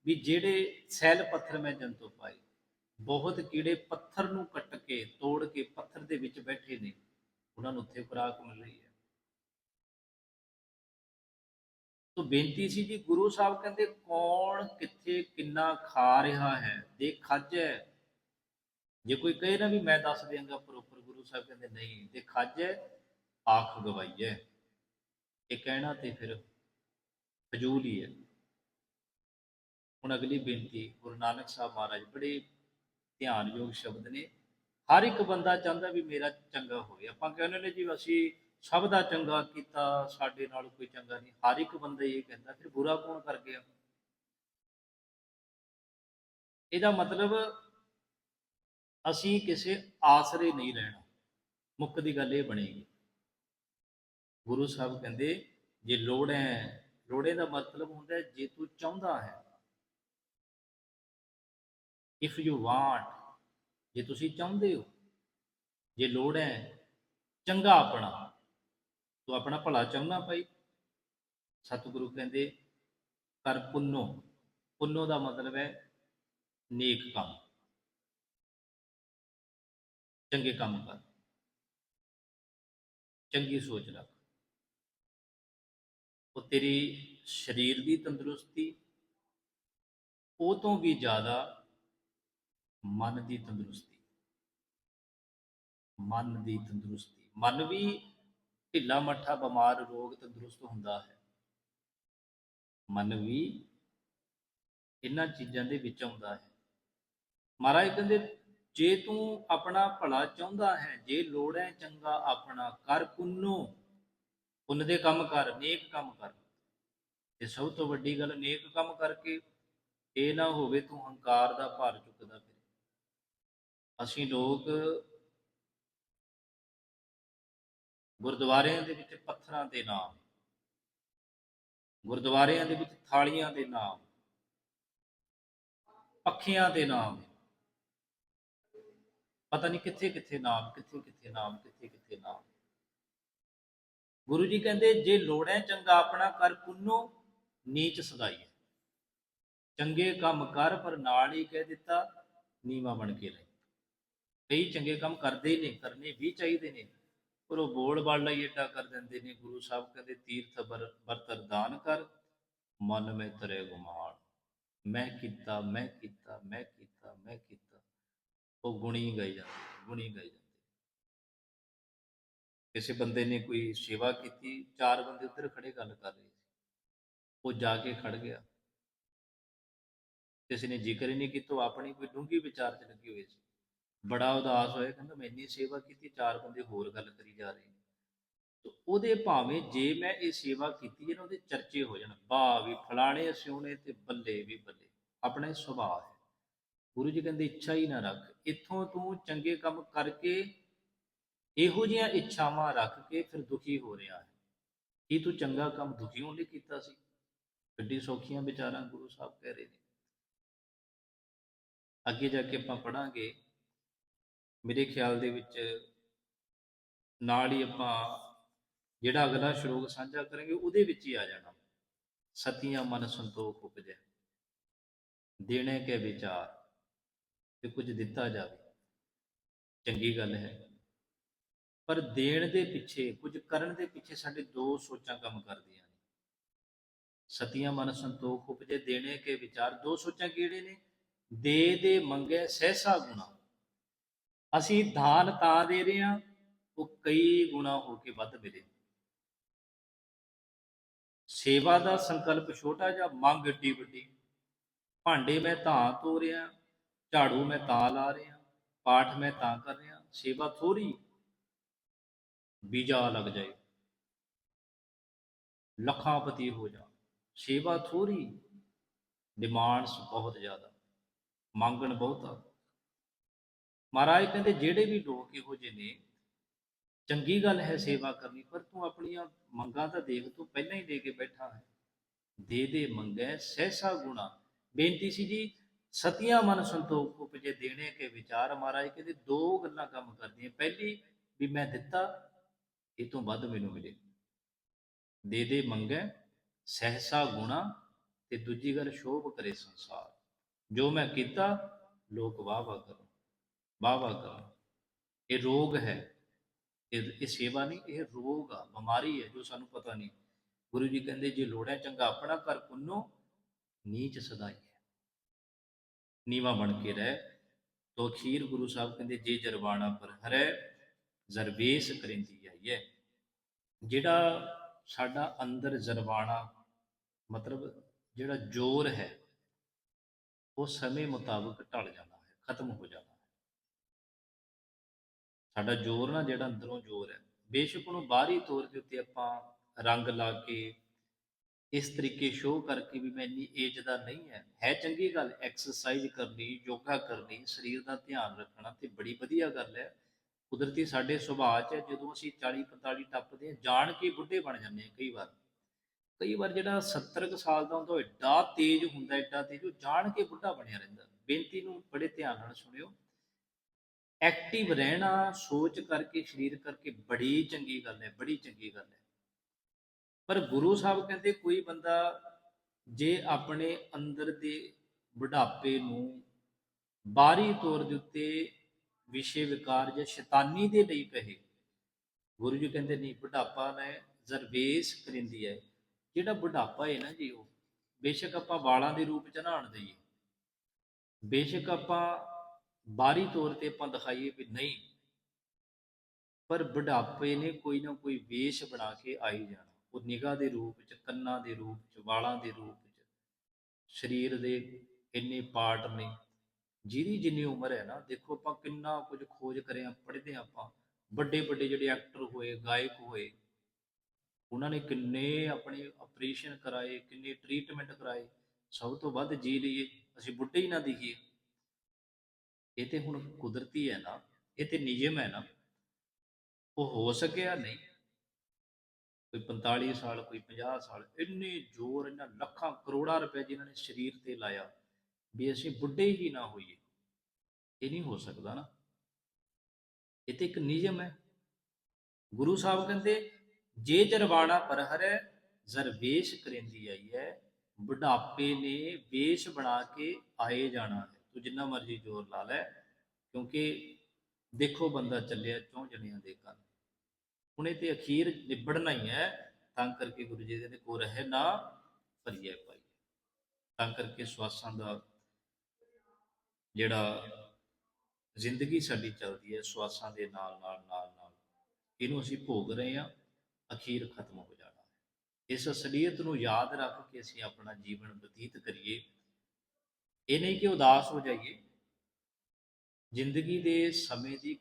ਵੀ ਜਿਹੜੇ ਸੈਲ ਪੱਥਰ ਮੈਂ ਜੰਤੋ ਪਾਏ, ਬਹੁਤ ਕੀੜੇ ਪੱਥਰ ਨੂੰ ਕੱਟ ਕੇ, ਤੋੜ ਕੇ ਪੱਥਰ ਦੇ ਵਿੱਚ ਬੈਠੇ ਨੇ, ਉਹਨਾਂ ਨੂੰ ਉੱਥੇ ਖੁਰਾਕ ਮਿਲ ਰਹੀ ਹੈ। ਤੋ ਬੇਨਤੀ ਸੀ ਜੀ, ਗੁਰੂ ਸਾਹਿਬ ਕਹਿੰਦੇ, ਕੌਣ ਕਿੱਥੇ ਕਿੰਨਾ ਖਾ ਰਿਹਾ ਹੈ? ਦੇ ਖੱਜ ਹੈ। ਜੇ ਕੋਈ ਕਹੇ ਨਾ ਵੀ ਮੈਂ ਦੱਸ ਦਿਆਂਗਾ ਪ੍ਰੋਪਰ, ਗੁਰੂ ਸਾਹਿਬ ਕਹਿੰਦੇ, ਨਹੀਂ ਦੇ ਖੱਜ ਹੈ, ਆਖ ਗਵਾਈ ਹੈ। ਇਹ ਕਹਿਣਾ ਤੇ ਫਿਰ ਫਜ਼ੂਲ ਹੀ ਹੈ। ਹੁਣ ਅਗਲੀ ਬੇਨਤੀ, ਗੁਰੂ ਨਾਨਕ ਸਾਹਿਬ ਮਹਾਰਾਜ ਬੜੇ ਧਿਆਨਯੋਗ ਸ਼ਬਦ ਨੇ। ਹਰ ਇੱਕ ਬੰਦਾ ਚਾਹੁੰਦਾ ਵੀ ਮੇਰਾ ਚੰਗਾ ਹੋਵੇ। ਆਪਾਂ ਕਹਿੰਦੇ ਨੇ ਜੀ, ਅਸੀਂ ਸਭ ਦਾ ਚੰਗਾ ਕੀਤਾ, ਸਾਡੇ ਨਾਲ ਕੋਈ ਚੰਗਾ ਨਹੀਂ। ਹਰ ਇੱਕ ਬੰਦਾ ਇਹ ਕਹਿੰਦਾ, ਫਿਰ ਬੁਰਾ ਕੌਣ ਕਰ ਗਿਆ? ਇਹਦਾ ਮਤਲਬ ਅਸੀਂ ਕਿਸੇ ਆਸਰੇ ਨਹੀਂ ਰਹਿਣਾ। ਮੁੱਖ ਦੀ ਗੱਲ ਇਹ ਬਣੇਗੀ। ਗੁਰੂ ਸਾਹਿਬ ਕਹਿੰਦੇ, ਜੇ ਲੋੜ ਹੈ, ਲੋੜੇ ਦਾ ਮਤਲਬ ਹੁੰਦਾ ਹੈ, ਜੇ ਤੂੰ ਚਾਹੁੰਦਾ ਹੈ ਇਫ ਯੂ ਵਾਂਟ ਜੇ ਤੁਸੀਂ ਚਾਹੁੰਦੇ ਹੋ, ਜੇ ਲੋੜ ਹੈ, ਚੰਗਾ ਆਪਣਾ। ਤੂੰ ਆਪਣਾ ਭਲਾ ਚਾਹੁੰਦਾ ਭਾਈ? ਸਤਿਗੁਰੂ ਕਹਿੰਦੇ, ਕਰ ਪੁੰਨੋ। ਪੁੰਨੋ ਦਾ ਮਤਲਬ ਹੈ ਨੇਕ ਕੰਮ। ਚੰਗੇ ਕੰਮ ਕਰ। ਚੰਗੀ ਸੋਚ ਰੱਖ। ਉਹ ਤੇਰੀ ਸਰੀਰ ਦੀ ਤੰਦਰੁਸਤੀ, ਉਹ ਤੋਂ ਵੀ ਜ਼ਿਆਦਾ ਮਨ ਦੀ ਤੰਦਰੁਸਤੀ। ਮਨ ਦੀ ਤੰਦਰੁਸਤੀ। ਮਨ ਵੀ ਢਿੱਲਾ ਮੱਠਾ ਬਿਮਾਰ ਰੋਗ ਤੰਦਰੁਸਤ ਹੁੰਦਾ ਹੈ। ਮਨ ਵੀ ਇਹਨਾਂ ਚੀਜ਼ਾਂ ਦੇ ਵਿੱਚ ਆਉਂਦਾ ਹੈ। ਮਹਾਰਾਜ ਕਹਿੰਦੇ, ਜੇ ਤੂੰ ਆਪਣਾ ਭਲਾ ਚਾਹੁੰਦਾ ਹੈ, ਜੇ ਲੋੜ ਹੈ ਚੰਗਾ ਆਪਣਾ ਕਰ ਪੁੰਨੋ। ਪੁੰਨ ਦੇ ਕੰਮ ਕਰ, ਨੇਕ ਕੰਮ ਕਰ। ਤੇ ਸਭ ਤੋਂ ਵੱਡੀ ਗੱਲ ਨੇਕ ਕੰਮ ਕਰਕੇ ਇਹ ਨਾ ਹੋਵੇ ਤੂੰ ਹੰਕਾਰ ਦਾ ਭਾਰ ਚੁੱਕਦਾ ਫਿਰ। ਅਸੀਂ ਲੋਕ ਗੁਰਦੁਆਰਿਆਂ ਦੇ ਵਿੱਚ ਪੱਥਰਾਂ ਦੇ ਨਾਮ, ਗੁਰਦੁਆਰਿਆਂ ਦੇ ਵਿੱਚ ਥਾਲੀਆਂ ਦੇ ਨਾਮ, ਪੱਖੀਆਂ ਦੇ ਨਾਮ, ਪਤਾ ਨਹੀਂ ਕਿੱਥੇ ਕਿੱਥੇ ਨਾਮ, ਕਿੱਥੇ ਕਿੱਥੇ ਨਾਮ, ਕਿੱਥੇ ਕਿੱਥੇ ਨਾਮ। ਗੁਰੂ ਜੀ ਕਹਿੰਦੇ, ਜੇ ਲੋੜੈ ਚੰਗਾ ਆਪਣਾ ਕਰ ਪੁੰਨੋ, ਨੀਚ ਸਦਾਈ ਚੰਗੇ ਕੰਮ ਕਰ, ਪਰ ਨਾਲ ਹੀ ਕਹਿ ਦਿੱਤਾ, ਨੀਵਾ ਬਣ ਕੇ ਰਹਿ। ਕਈ ਚੰਗੇ ਕੰਮ ਕਰਦੇ ਨੇ, ਕਰਨੇ ਵੀ ਚਾਹੀਦੇ ਨੇ। ਪਰ ਉਹ ਬੋਲ ਬਾਲਾ ਹੀ ਏਡਾ ਕਰ ਦਿੰਦੇ ਨੇ, ਗੁਰੂ ਸਾਹਿਬ ਕਹਿੰਦੇ, ਤੀਰਥ ਬਰਤਰ ਦਾਨ ਕਰ, ਮਨ ਮੇ ਤਰੇ ਗੁਮਾਨ। ਮੈਂ ਕੀਤਾ ਮੈਂ ਕੀਤਾ ਮੈਂ ਕੀਤਾ ਮੈਂ ਕੀਤਾ। ਉਹ ਗੁਣੀ ਗਏ ਜਾਂਦੇ ਗੁਣੀ ਗਏ ਜਾਂਦੇ ਕਿਸੇ ਬੰਦੇ ਨੇ ਕੋਈ ਸੇਵਾ ਕੀਤੀ, ਚਾਰ ਬੰਦੇ ਉੱਧਰ ਖੜੇ ਗੱਲ ਕਰ ਰਹੇ ਸੀ। ਉਹ ਜਾ ਕੇ ਖੜ ਗਿਆ। ਕਿਸੇ ਨੇ ਜ਼ਿਕਰ ਹੀ ਨਹੀਂ ਕੀਤਾ, ਉਹ ਆਪਣੀ ਕੋਈ ਡੂੰਗੀ ਵਿਚਾਰ 'ਚ ਲੱਗੀ ਹੋਈ ਸੀ। ਬੜਾ ਉਦਾਸ ਹੋਇਆ, ਕਹਿੰਦਾ ਮੈਂ ਇੰਨੀ ਸੇਵਾ ਕੀਤੀ, ਚਾਰ ਬੰਦੇ ਹੋਰ ਗੱਲ ਕਰੀ ਜਾ ਰਹੇ ਨੇ। ਤੇ ਉਹਦੇ ਭਾਵੇਂ ਜੇ ਮੈਂ ਇਹ ਸੇਵਾ ਕੀਤੀ ਹੈ ਨਾ, ਉਹਦੇ ਚਰਚੇ ਹੋ ਜਾਣ, ਵਾਹ ਵੀ ਫਲਾਣੇ ਸਿਉਣੇ ਤੇ ਬੱਲੇ ਵੀ ਬੱਲੇ, ਆਪਣਾ ਇਹ ਸੁਭਾਅ ਹੈ। ਗੁਰੂ ਜੀ ਕਹਿੰਦੇ ਇੱਛਾ ਹੀ ਨਾ ਰੱਖ, ਇੱਥੋਂ ਤੂੰ ਚੰਗੇ ਕੰਮ ਕਰਕੇ ਇਹੋ ਜਿਹੀਆਂ ਇੱਛਾਵਾਂ ਰੱਖ ਕੇ ਫਿਰ ਦੁਖੀ ਹੋ ਰਿਹਾ ਹੈ। ਕੀ ਤੂੰ ਚੰਗਾ ਕੰਮ ਦੁਖੀ ਹੋਣ ਲਈ ਕੀਤਾ ਸੀ? ਗੱਡੀ ਸੌਖੀਆਂ ਵਿਚਾਰਾਂ ਗੁਰੂ ਸਾਹਿਬ ਕਹਿ ਰਹੇ ਨੇ। ਅੱਗੇ ਜਾ ਕੇ ਆਪਾਂ ਪੜਾਂਗੇ ਮੇਰੇ ਖਿਆਲ ਦੇ ਵਿੱਚ ਨਾਲ ਹੀ ਆਪਾਂ ਜਿਹੜਾ ਅਗਲਾ ਸ਼ਲੋਕ ਸਾਂਝਾ ਕਰਾਂਗੇ, ਉਹਦੇ ਵਿੱਚ ਹੀ ਆ ਜਾਣਾ। ਸਤੀਆਂ ਮਨ ਸੰਤੋਖ ਉਪਜੈ, ਦੇਣੇ ਕੇ ਵਿਚਾਰ, ਤੇ ਕੁਝ ਦਿੱਤਾ ਜਾਵੇ। ਚੰਗੀ ਗੱਲ ਹੈ। ਪਰ ਦੇਣ ਦੇ ਪਿੱਛੇ, ਕੁਝ ਕਰਨ ਦੇ ਪਿੱਛੇ ਸਾਡੇ ਦੋ ਸੋਚਾਂ ਕੰਮ ਕਰਦੀਆਂ ਨੇ। ਸਤੀਆਂ ਮਨ ਸੰਤੋਖ ਉਪਜੇ, ਦੇਣੇ ਕੇ ਵਿਚਾਰ, ਦੋ ਸੋਚਾਂ ਕਿਹੜੇ ਨੇ? ਦੇ ਦੇ ਮੰਗੇ ਸਹਿਸਾ ਗੁਣਾ। ਅਸੀਂ ਦਾਨ ਤਾਂ ਦੇ ਰਹੇ ਹਾਂ, ਉਹ ਕਈ ਗੁਣਾ ਹੋ ਕੇ ਵੱਧ ਮਿਲੇ। ਸੇਵਾ ਦਾ ਸੰਕਲਪ ਛੋਟਾ ਜਿਹਾ, ਮੰਗ ਏਡੀ ਵੱਡੀ। ਭਾਂਡੇ ਮੈਂ ਤਾਂ ਧੋ ਰਿਹਾ ਝਾੜੂ ਮੈਂ ਤਾਂ ਲਾ ਰਿਹਾ, ਪਾਠ ਮੈਂ ਤਾਂ ਕਰ ਰਿਹਾ, ਸੇਵਾ ਥੋੜੀ ਬੀਜਾ ਲੱਗ ਜਾਏ। ਲੱਖਾਂਪਤੀ ਹੋ ਜਾ, ਸੇਵਾ ਥੋੜੀ ਡਿਮਾਂਡਸ ਬਹੁਤ ਜ਼ਿਆਦਾ, ਮੰਗਣ ਬਹੁਤਾ। ਮਹਾਰਾਜ ਕਹਿੰਦੇ ਜਿਹੜੇ ਵੀ ਲੋਕ ਇਹੋ ਜਿਹੇ ਨੇ, ਚੰਗੀ ਗੱਲ ਹੈ ਸੇਵਾ ਕਰਨੀ, ਪਰ ਤੂੰ ਆਪਣੀਆਂ ਮੰਗਾਂ ਤਾਂ ਦੇਖ, ਤੂੰ ਪਹਿਲਾਂ ਹੀ ਦੇ ਕੇ ਬੈਠਾ ਹੈ। ਦੇ ਦੇ ਮੰਗੈ ਸਹਿਸਾ ਗੁਣਾ। ਬੇਨਤੀ ਸੀ ਜੀ, ਸਤੀਆਂ ਮਨ ਸੰਤੋਖ ਉਪਜੇ ਦੇਣੇ ਕੇ ਵਿਚਾਰ। ਮਹਾਰਾਜ ਕਹਿੰਦੇ ਦੋ ਗੱਲਾਂ ਕੰਮ ਕਰਦੀਆਂ। ਪਹਿਲੀ, ਵੀ ਮੈਂ ਦਿੱਤਾ, ਇਹ ਤੋਂ ਵੱਧ ਮੈਨੂੰ ਮਿਲੇ। ਦੇ ਦੇ ਮੰਗੈ ਸਹਿਸਾ ਗੁਣਾ, ਤੇ ਦੂਜੀ ਗੱਲ ਸ਼ੋਭ ਕਰੇ ਸੰਸਾਰ। ਜੋ ਮੈਂ ਕੀਤਾ, ਲੋਕ ਵਾਹ ਵਾਹ ਕਰ। ਵਾਹ ਵਾਹ ਕਰਨ ਇਹ ਰੋਗ ਹੈ। ਇਹ ਇਹ ਸੇਵਾ ਨਹੀਂ, ਇਹ ਰੋਗ ਆ, ਬਿਮਾਰੀ ਹੈ, ਜੋ ਸਾਨੂੰ ਪਤਾ ਨਹੀਂ। ਗੁਰੂ ਜੀ ਕਹਿੰਦੇ, ਜੇ ਲੋੜੈ ਚੰਗਾ ਆਪਣਾ ਘਰ ਪੁੰਨੋ, ਨੀਚ ਸਦਾਈ ਹੈ। ਨੀਵਾ ਬਣ ਕੇ ਰਹਿ। ਤੋ ਖੀਰ ਗੁਰੂ ਸਾਹਿਬ ਕਹਿੰਦੇ, ਜੇ ਜਰਵਾਣਾ ਪਰ ਹਰੈ, ਜ਼ਰਵੇਸ ਕਰਿੰਦੀ ਆਈਏ ਜਿਹੜਾ ਸਾਡਾ ਅੰਦਰ ਜਰਵਾਣਾ, ਮਤਲਬ ਜਿਹੜਾ ਜ਼ੋਰ ਹੈ, ਉਹ ਸਮੇਂ ਮੁਤਾਬਕ ਢਲ ਜਾਂਦਾ ਹੈ, ਖਤਮ ਹੋ ਜਾਂਦਾ ਸਾਡਾ ਜ਼ੋਰ ਨਾ ਜਿਹੜਾ ਅੰਦਰੋਂ ਜ਼ੋਰ ਹੈ। ਬੇਸ਼ੱਕ ਉਹਨੂੰ ਬਾਹਰੀ ਤੌਰ ਦੇ ਉੱਤੇ ਆਪਾਂ ਰੰਗ ਲਾ ਕੇ ਇਸ ਤਰੀਕੇ ਸ਼ੋਅ ਕਰਕੇ ਵੀ ਮੈਂ ਇੰਨੀ ਏਜ ਦਾ ਨਹੀਂ ਹੈ। ਹੈ ਚੰਗੀ ਗੱਲ ਐਕਸਰਸਾਈਜ਼ ਕਰਨੀ, ਯੋਗਾ ਕਰਨੀ, ਸਰੀਰ ਦਾ ਧਿਆਨ ਰੱਖਣਾ ਤੇ ਬੜੀ ਵਧੀਆ ਗੱਲ ਹੈ। ਕੁਦਰਤੀ ਸਾਡੇ ਸੁਭਾਅ 'ਚ ਜਦੋਂ ਅਸੀਂ 40 45 ਟੱਪਦੇ ਹਾਂ, ਜਾਣ ਕੇ ਬੁੱਢੇ ਬਣ ਜਾਂਦੇ ਹਾਂ ਕਈ ਵਾਰ। ਕਈ ਵਾਰ ਜਿਹੜਾ 70 ਕੁ ਸਾਲ ਦਾ ਹੁੰਦਾ ਉਹ ਏਡਾ ਤੇਜ਼ ਹੁੰਦਾ, ਏਡਾ ਤੇਜ਼, ਉਹ ਜਾਣ ਕੇ ਬੁੱਢਾ ਬਣਿਆ ਰਹਿੰਦਾ। ਬੇਨਤੀ ਨੂੰ ਬੜੇ ਧਿਆਨ ਨਾਲ ਸੁਣਿਓ। ਐਕਟਿਵ ਰਹਿਣਾ, ਸੋਚ ਕਰਕੇ, ਸਰੀਰ ਕਰਕੇ ਬੜੀ ਚੰਗੀ ਗੱਲ ਹੈ, ਬੜੀ ਚੰਗੀ ਗੱਲ ਹੈ। ਪਰ ਗੁਰੂ ਸਾਹਿਬ ਕਹਿੰਦੇ, ਕੋਈ ਬੰਦਾ ਜੇ ਆਪਣੇ ਅੰਦਰ ਦੇ ਬੁਢਾਪੇ ਨੂੰ ਬਾਹਰੀ ਤੌਰ ਦੇ ਉੱਤੇ ਵਿਸ਼ੇ ਵਿਕਾਰ ਜਾਂ ਸ਼ੈਤਾਨੀ ਦੇ ਲਈ ਕਹੇ, ਗੁਰੂ ਜੀ ਕਹਿੰਦੇ, ਨਹੀਂ, ਬੁਢਾਪਾ ਨੇ ਜ਼ਰਵੇਸ ਕਰਿੰਦੀ ਹੈ। ਜਿਹੜਾ ਬੁਢਾਪਾ ਹੈ ਨਾ ਜੀ ਉਹ, ਬੇਸ਼ੱਕ ਆਪਾਂ ਵਾਲਾਂ ਦੇ ਰੂਪ ਚ ਨਹਾਣ ਦਈਏ। ਬੇਸ਼ੱਕ ਆਪਾਂ ਬਾਹਰੀ ਤੌਰ ਤੇ ਆਪਾਂ ਦਿਖਾਈਏ ਵੀ ਨਹੀਂ, ਪਰ ਬੁਢਾਪੇ ਨੇ ਕੋਈ ਨਾ ਕੋਈ ਵੇਸ਼ ਬਣਾ ਕੇ ਆਈ ਜਾਣਾ। ਉਹ ਨਿਗਾਹ ਦੇ ਰੂਪ ਵਿੱਚ, ਕੰਨਾਂ ਦੇ ਰੂਪ ਵਿੱਚ, ਵਾਲਾਂ ਦੇ ਰੂਪ ਵਿੱਚ, ਸਰੀਰ ਦੇ ਇੰਨੇ ਪਾਰਟ ਨੇ। ਜਿਹਦੀ ਜਿੰਨੀ ਉਮਰ ਹੈ ਨਾ, ਦੇਖੋ ਆਪਾਂ ਕਿੰਨਾ ਕੁਝ ਖੋਜ ਕਰਿਆ ਪੜ੍ਹਦੇ ਹਾਂ ਆਪਾਂ। ਵੱਡੇ ਵੱਡੇ ਜਿਹੜੇ ਐਕਟਰ ਹੋਏ, ਗਾਇਕ ਹੋਏ, ਉਹਨਾਂ ਨੇ ਕਿੰਨੇ ਆਪਣੇ ਆਪਰੇਸ਼ਨ ਕਰਾਏ, ਕਿੰਨੇ ਟ੍ਰੀਟਮੈਂਟ ਕਰਾਏ। ਸਭ ਤੋਂ ਵੱਧ ਜੀ ਲਈਏ, ਅਸੀਂ ਬੁੱਢੇ ਹੀ ਨਾ ਦਿਖੀਏ। ਇਹ ਤੇ ਹੁਣ ਕੁਦਰਤੀ ਹੈ ਨਾ, ਇਹ ਤੇ ਨਿਯਮ ਹੈ ਨਾ। ਉਹ ਹੋ ਸਕਿਆ ਨਹੀਂ। ਕੋਈ 45 ਸਾਲ, ਕੋਈ 50 ਸਾਲ, ਇੰਨੇ ਜ਼ੋਰ ਇਹਨਾਂ ਲੱਖਾਂ, ਕਰੋੜਾਂ ਰੁਪਏ ਜਿਨ੍ਹਾਂ ਨੇ ਸਰੀਰ ਤੇ ਲਾਇਆ, ਵੀ ਅਸੀਂ ਬੁੱਢੇ ਹੀ ਨਾ ਹੋਈਏ। ਇਹ ਨਹੀਂ ਹੋ ਸਕਦਾ ਨਾ। ਇਹ ਤੇ ਇੱਕ ਨਿਯਮ ਹੈ। ਗੁਰੂ ਸਾਹਿਬ ਕਹਿੰਦੇ, ਜੇ ਜਰਵਾਣਾ ਪਰ ਹਰੈ ਜ਼ਰ ਵੇਸ਼ ਆਈ ਹੈ। ਬੁਢਾਪੇ ਨੇ ਵੇਸ਼ ਬਣਾ ਕੇ ਆਏ ਜਾਣਾ ਤੂੰ ਜਿੰਨਾ ਮਰਜ਼ੀ ਜ਼ੋਰ ਲਾ ਲੈ, ਕਿਉਂਕਿ ਦੇਖੋ ਬੰਦਾ ਚੱਲਿਆ ਚੌਂ ਜਣਿਆਂ ਦੇ ਘਰ ਹੁਣ ਤੇ ਅਖੀਰ ਨਿਬੜਨਾ ਹੀ ਹੈ, ਤਾਂ ਕਰਕੇ ਗੁਰੂ ਜੀ ਕਹਿੰਦੇ ਕੋ ਰਹਿ ਨਾ, ਭਰੀਏ ਪਾਈ ਤਾਂ ਕਰਕੇ ਸਵਾਸਾਂ ਦਾ ਜਿਹੜਾ ਜ਼ਿੰਦਗੀ ਸਾਡੀ ਚੱਲਦੀ ਹੈ, ਸਵਾਸਾਂ ਦੇ ਨਾਲ ਨਾਲ ਨਾਲ ਨਾਲ, ਇਹਨੂੰ ਅਸੀਂ ਭੋਗ ਰਹੇ ਹਾਂ, ਅਖੀਰ ਖਤਮ ਹੋ ਜਾਣਾ ਹੈ। ਇਸ ਅਸਲੀਅਤ ਨੂੰ ਯਾਦ ਰੱਖ ਕੇ ਅਸੀਂ ਆਪਣਾ ਜੀਵਨ ਬਤੀਤ ਕਰੀਏ ਇਹ ਨਹੀਂ ਕਿ ਉਦਾਸ ਹੋ ਜਾਈਏ। ਜ਼ਿੰਦਗੀ ਦੇ ਸਮੇਂ ਦੀ